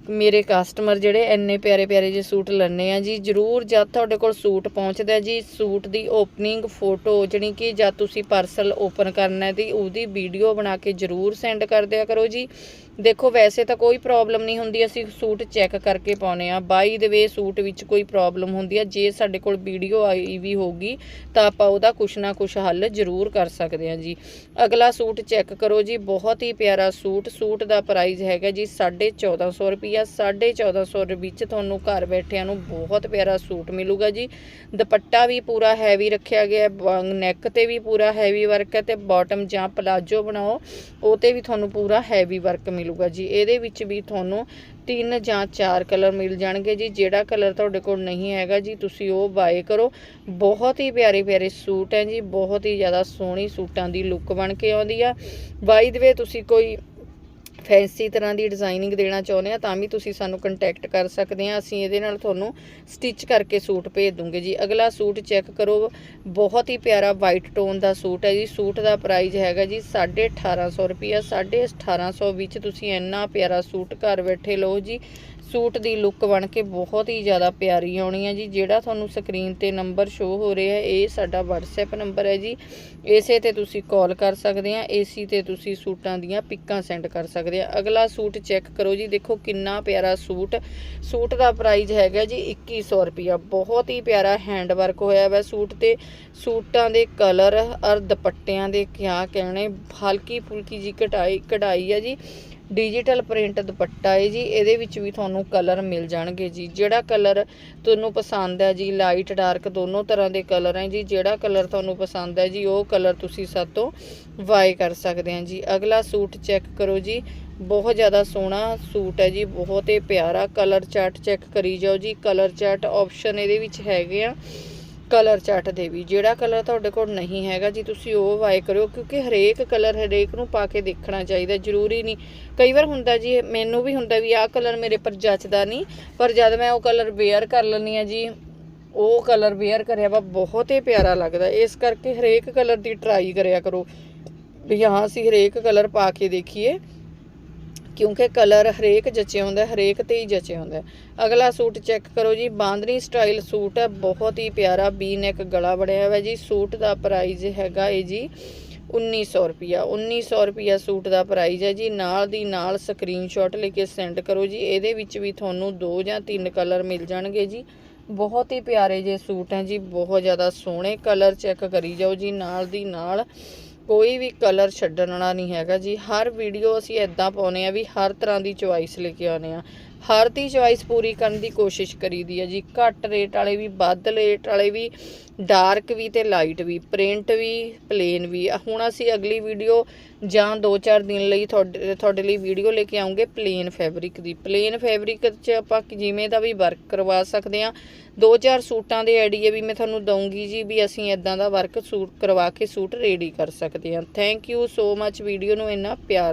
ਮੇਰੇ ਕਸਟਮਰ ਜਿਹੜੇ ਇੰਨੇ ਪਿਆਰੇ ਪਿਆਰੇ ਜਿਹੇ ਸੂਟ ਲੈਣੇ ਆ ਜੀ, ਜਰੂਰ ਜਦ ਤੁਹਾਡੇ ਕੋਲ ਸੂਟ ਪਹੁੰਚਦਾ ਜੀ, ਸੂਟ ਦੀ ਓਪਨਿੰਗ ਫੋਟੋ ਜਿਹੜੀ ਕਿ ਜਦ ਤੁਸੀਂ ਪਾਰਸਲ ਓਪਨ ਕਰਨਾ ਹੈ ਤੇ ਉਹਦੀ ਵੀਡੀਓ ਬਣਾ ਕੇ ਜਰੂਰ ਸੈਂਡ ਕਰ ਦਿਆ ਕਰੋ ਜੀ। ਦੇਖੋ, ਵੈਸੇ ਤਾਂ ਕੋਈ ਪ੍ਰੋਬਲਮ ਨਹੀਂ ਹੁੰਦੀ, ਅਸੀਂ ਸੂਟ ਚੈੱਕ ਕਰਕੇ ਪਾਉਨੇ ਆ ਬਾਈ ਦੇ ਵੇ ਸੂਟ ਵਿੱਚ ਕੋਈ ਪ੍ਰੋਬਲਮ ਹੁੰਦੀ ਆ। ਜੇ ਸਾਡੇ ਕੋਲ ਵੀਡੀਓ ਆਈ ਵੀ ਹੋਗੀ ਤਾਂ ਆਪਾਂ ਉਹਦਾ ਕੁਛ ਨਾ ਕੁਛ ਹੱਲ ਜ਼ਰੂਰ ਕਰ ਸਕਦੇ ਆ ਜੀ। ਅਗਲਾ ਸੂਟ ਚੈੱਕ ਕਰੋ ਜੀ, ਬਹੁਤ ਹੀ ਪਿਆਰਾ ਸੂਟ। ਸੂਟ ਦਾ ਪ੍ਰਾਈਸ ਹੈਗਾ ਜੀ 1450 ਰੁਪਿਆ 1450 ਦੇ ਵਿੱਚ ਤੁਹਾਨੂੰ ਘਰ ਬੈਠਿਆਂ ਨੂੰ ਬਹੁਤ ਪਿਆਰਾ ਸੂਟ ਮਿਲੂਗਾ ਜੀ। ਦੁਪੱਟਾ ਵੀ ਪੂਰਾ ਹੈਵੀ ਰੱਖਿਆ ਗਿਆ ਹੈ ਨੈਕ ਤੇ ਵੀ ਪੂਰਾ ਹੈਵੀ ਵਰਕ ਹੈ ਤੇ ਬਾਟਮ ਜਾਂ ਪਲਾਜੋ ਬਣਾਓ, ਉਹ ਤੇ ਵੀ ਤੁਹਾਨੂੰ ਪੂਰਾ ਹੈਵੀ ਵਰਕ ਮਿਲ ਮਿਲੂਗਾ ਜੀ। ਇਹਦੇ ਵਿੱਚ ਵੀ ਤੁਹਾਨੂੰ ਤਿੰਨ ਜਾਂ ਚਾਰ ਕਲਰ ਮਿਲ ਜਾਣਗੇ ਜੀ। ਜਿਹੜਾ ਕਲਰ ਤੁਹਾਡੇ ਕੋਲ ਨਹੀਂ ਹੈਗਾ ਜੀ, ਤੁਸੀਂ ਉਹ ਬਾਏ ਕਰੋ। ਬਹੁਤ ਹੀ ਪਿਆਰੇ ਪਿਆਰੇ ਸੂਟ ਹੈ ਜੀ। ਬਹੁਤ ਹੀ ਜ਼ਿਆਦਾ ਸੋਹਣੀ ਸੂਟਾਂ ਦੀ ਲੁੱਕ ਬਣ ਕੇ ਆਉਂਦੀ ਆ। ਬਾਈ ਦੇ ਵੇ ਤੁਸੀਂ ਕੋਈ ਫੈਂਸੀ ਤਰ੍ਹਾਂ ਦੀ ਡਿਜ਼ਾਈਨਿੰਗ ਦੇਣਾ ਚਾਹੁੰਦੇ ਆ, ਤਾਂ ਵੀ ਤੁਸੀਂ ਸਾਨੂੰ ਕੰਟੈਕਟ ਕਰ ਸਕਦੇ ਆ। ਅਸੀਂ ਇਹਦੇ ਨਾਲ ਤੁਹਾਨੂੰ ਸਟਿਚ ਕਰਕੇ ਸੂਟ ਭੇਜ ਦੂੰਗੇ ਜੀ। ਅਗਲਾ ਸੂਟ ਚੈੱਕ ਕਰੋ। ਬਹੁਤ ਹੀ ਪਿਆਰਾ ਵਾਈਟ ਟੋਨ ਦਾ ਸੂਟ ਹੈ ਜੀ। ਸੂਟ ਦਾ ਪ੍ਰਾਈਸ ਹੈਗਾ ਜੀ 1850 ਰੁਪਿਆ 1850 ਵਿੱਚ ਤੁਸੀਂ ਇੰਨਾ ਪਿਆਰਾ ਸੂਟ ਘਰ ਬੈਠੇ ਲਓ ਜੀ। ਸੂਟ ਦੀ ਲੁੱਕ ਬਣ ਕੇ ਬਹੁਤ ਹੀ ਜ਼ਿਆਦਾ ਪਿਆਰੀ ਆਉਣੀ ਹੈ ਜੀ। ਜਿਹੜਾ ਤੁਹਾਨੂੰ ਸਕਰੀਨ ਤੇ ਨੰਬਰ ਸ਼ੋ ਹੋ ਰਿਹਾ ਹੈ, ਇਹ ਸਾਡਾ WhatsApp ਨੰਬਰ ਹੈ ਜੀ। ਇਸੇ ਤੇ ਤੁਸੀਂ ਕਾਲ ਕਰ ਸਕਦੇ ਆ। ਏਸੀ ਤੇ ਤੁਸੀਂ ਸੂਟਾਂ ਦੀਆਂ ਪਿੱਕਾਂ ਸੈਂਡ ਕਰ ਸਕਦੇ ਆ। ਅਗਲਾ ਸੂਟ ਚੈੱਕ ਕਰੋ ਜੀ। ਦੇਖੋ ਕਿੰਨਾ ਪਿਆਰਾ ਸੂਟ। ਸੂਟ ਦਾ ਪ੍ਰਾਈਸ ਹੈਗਾ ਜੀ 2100 ਰੁਪਿਆ ਬਹੁਤ ਹੀ ਪਿਆਰਾ ਹੈਂਡ ਵਰਕ ਹੋਇਆ ਵਾ ਸੂਟ ਤੇ। ਸੂਟਾਂ ਦੇ ਕਲਰ ਔਰ ਦੁਪੱਟਿਆਂ ਦੇ ਕਿਆ ਕਹਿਣੇ ਹਲਕੀ ਫੁਲਕੀ ਜੀ ਕਟਾਈ ਕਢਾਈ ਆ ਜੀ। ਡਿਜੀਟਲ ਪ੍ਰਿੰਟ ਦੁਪੱਟਾ ਹੈ ਜੀ, ਇਹਦੇ ਵਿੱਚ ਵੀ ਤੁਹਾਨੂੰ ਕਲਰ ਮਿਲ ਜਾਣਗੇ ਜੀ। ਜਿਹੜਾ ਕਲਰ ਤੁਹਾਨੂੰ ਪਸੰਦ ਹੈ ਜੀ, ਲਾਈਟ, ਡਾਰਕ ਦੋਨੋਂ ਤਰ੍ਹਾਂ ਦੇ ਕਲਰ ਹੈ ਜੀ। ਜਿਹੜਾ ਕਲਰ ਤੁਹਾਨੂੰ ਪਸੰਦ ਹੈ ਜੀ, ਉਹ ਕਲਰ ਤੁਸੀਂ ਸਾਤੋਂ ਵਾਏ ਕਰ ਸਕਦੇ ਆ ਜੀ। ਅਗਲਾ ਸੂਟ ਚੈੱਕ ਕਰੋ ਜੀ। ਬਹੁਤ ਜ਼ਿਆਦਾ ਸੋਹਣਾ ਸੂਟ ਹੈ ਜੀ, ਬਹੁਤ ਹੀ ਪਿਆਰਾ ਕਲਰ ਚਾਰਟ ਚੈੱਕ ਕਰੀ ਜਾਓ ਜੀ। ਕਲਰ ਚਾਰਟ ਆਪਸ਼ਨ ਇਹਦੇ ਵਿੱਚ ਹੈਗੇ ਆ। ਕਲਰ ਚਾਰਟ ਦੇ ਵੀ, ਜਿਹੜਾ ਕਲਰ ਤੁਹਾਡੇ ਕੋਲ ਨਹੀਂ ਹੈਗਾ ਜੀ, ਤੁਸੀਂ ਉਹ ਵਾਏ ਕਰਿਓ, ਕਿਉਂਕਿ ਹਰੇਕ ਕਲਰ ਹਰੇਕ ਨੂੰ ਪਾ ਕੇ ਦੇਖਣਾ ਚਾਹੀਦਾ, ਜ਼ਰੂਰੀ ਨਹੀਂ। ਕਈ ਵਾਰ ਹੁੰਦਾ ਜੀ, ਮੈਨੂੰ ਵੀ ਹੁੰਦਾ ਵੀ ਆਹ ਕਲਰ ਮੇਰੇ ਪਰ ਜੱਚਦਾ ਨਹੀਂ, ਪਰ ਜਦ ਮੈਂ ਉਹ ਕਲਰ ਵੇਅਰ ਕਰ ਲੈਂਦੀ ਆ ਜੀ, ਉਹ ਕਲਰ ਵੇਅਰ ਕਰਿਆ ਵਾ, ਬਹੁਤ ਹੀ ਪਿਆਰਾ ਲੱਗਦਾ। ਇਸ ਕਰਕੇ ਹਰੇਕ ਕਲਰ ਦੀ ਟਰਾਈ ਕਰਿਆ ਕਰੋ। ਵੀ ਹਾਂ, ਅਸੀਂ ਹਰੇਕ ਕਲਰ ਪਾ ਕੇ ਦੇਖੀਏ। ਕਿਉਂਕਿ ਕਲਰ ਹਰੇਕ ਜਚੇ ਹੁੰਦਾ, ਹਰੇਕ ਤੇ ਹੀ ਜਚੇ ਹੁੰਦਾ। ਅਗਲਾ ਸੂਟ ਚੈੱਕ ਕਰੋ ਜੀ, ਬਾਂਦਰੀ ਸਟਾਈਲ ਸੂਟ ਹੈ ਬਹੁਤ ਹੀ ਪਿਆਰਾ ਬੀ ਨੈਕ ਗਲਾ ਬਣਿਆ ਹੋਇਆ ਜੀ। ਸੂਟ ਦਾ ਪ੍ਰਾਈਸ ਹੈਗਾ ਏ ਜੀ 1900 ਰੁਪਿਆ 1900 ਰੁਪਿਆ ਸੂਟ ਦਾ ਪ੍ਰਾਈਸ ਹੈ ਜੀ। ਨਾਲ ਦੀ ਨਾਲ ਸਕਰੀਨਸ਼ਾਟ ਲੈ ਕੇ ਸੈਂਡ ਕਰੋ ਜੀ। ਇਹਦੇ ਵਿੱਚ ਵੀ ਤੁਹਾਨੂੰ ਦੋ ਜਾਂ ਤਿੰਨ ਕਲਰ ਮਿਲ ਜਾਣਗੇ ਜੀ। ਬਹੁਤ ਹੀ ਪਿਆਰੇ ਜੇ ਸੂਟ ਹੈ ਜੀ। ਬਹੁਤ ਜ਼ਿਆਦਾ ਸੋਹਣੇ ਕਲਰ ਚੈੱਕ ਕਰੀ ਜਾਓ ਜੀ। ਨਾਲ ਦੀ ਨਾਲ ਕੋਈ ਵੀ ਕਲਰ ਛੱਡਣਾ ਨਹੀਂ ਹੈਗਾ ਜੀ। ਹਰ ਵੀਡੀਓ ਅਸੀਂ ਐਦਾਂ ਪਾਉਨੇ ਆ ਵੀ ਹਰ ਤਰ੍ਹਾਂ ਦੀ ਚੁਆਇਸ ਲੈ ਕੇ ਆਉਨੇ ਆ ਹਰ ਦੀ ਚੁਆਇਸ ਪੂਰੀ ਕਰਨ ਦੀ ਕੋਸ਼ਿਸ਼ ਕਰੀਦੀ ਹੈ ਜੀ। ਘੱਟ ਰੇਟ ਵਾਲੇ ਵੀ, ਵੱਧ ਰੇਟ ਵਾਲੇ ਵੀ ਡਾਰਕ ਵੀ ਤੇ ਲਾਈਟ ਵੀ ਪ੍ਰਿੰਟ ਵੀ ਪਲੇਨ ਵੀ। ਹੁਣ ਅਸੀਂ ਅਗਲੀ ਵੀਡੀਓ ਜਾਂ 2-4 ਦਿਨ ਲਈ ਤੁਹਾਡੇ ਤੁਹਾਡੇ ਲਈ ਵੀਡੀਓ ਲੈ ਕੇ ਆਉਂਗੇ ਪਲੇਨ ਫੈਬਰਿਕ ਦੀ। ਪਲੇਨ ਫੈਬਰਿਕ 'ਚ ਆਪਾਂ ਜਿਵੇਂ ਦਾ ਵੀ ਵਰਕ ਕਰਵਾ ਸਕਦੇ ਆ 2-4 ਸੂਟਾਂ ਦੇ ਆਈਡੀਆ ਵੀ ਮੈਂ ਤੁਹਾਨੂੰ ਦਊਂਗੀ ਜੀ ਵੀ ਅਸੀਂ ਇਦਾਂ ਦਾ ਵਰਕ ਸੂਟ ਕਰਵਾ ਕੇ ਸੂਟ ਰੈਡੀ ਕਰ ਸਕਦੇ ਹਾਂ। Thank you so much video ਨੂੰ ਇੰਨਾ ਪਿਆਰ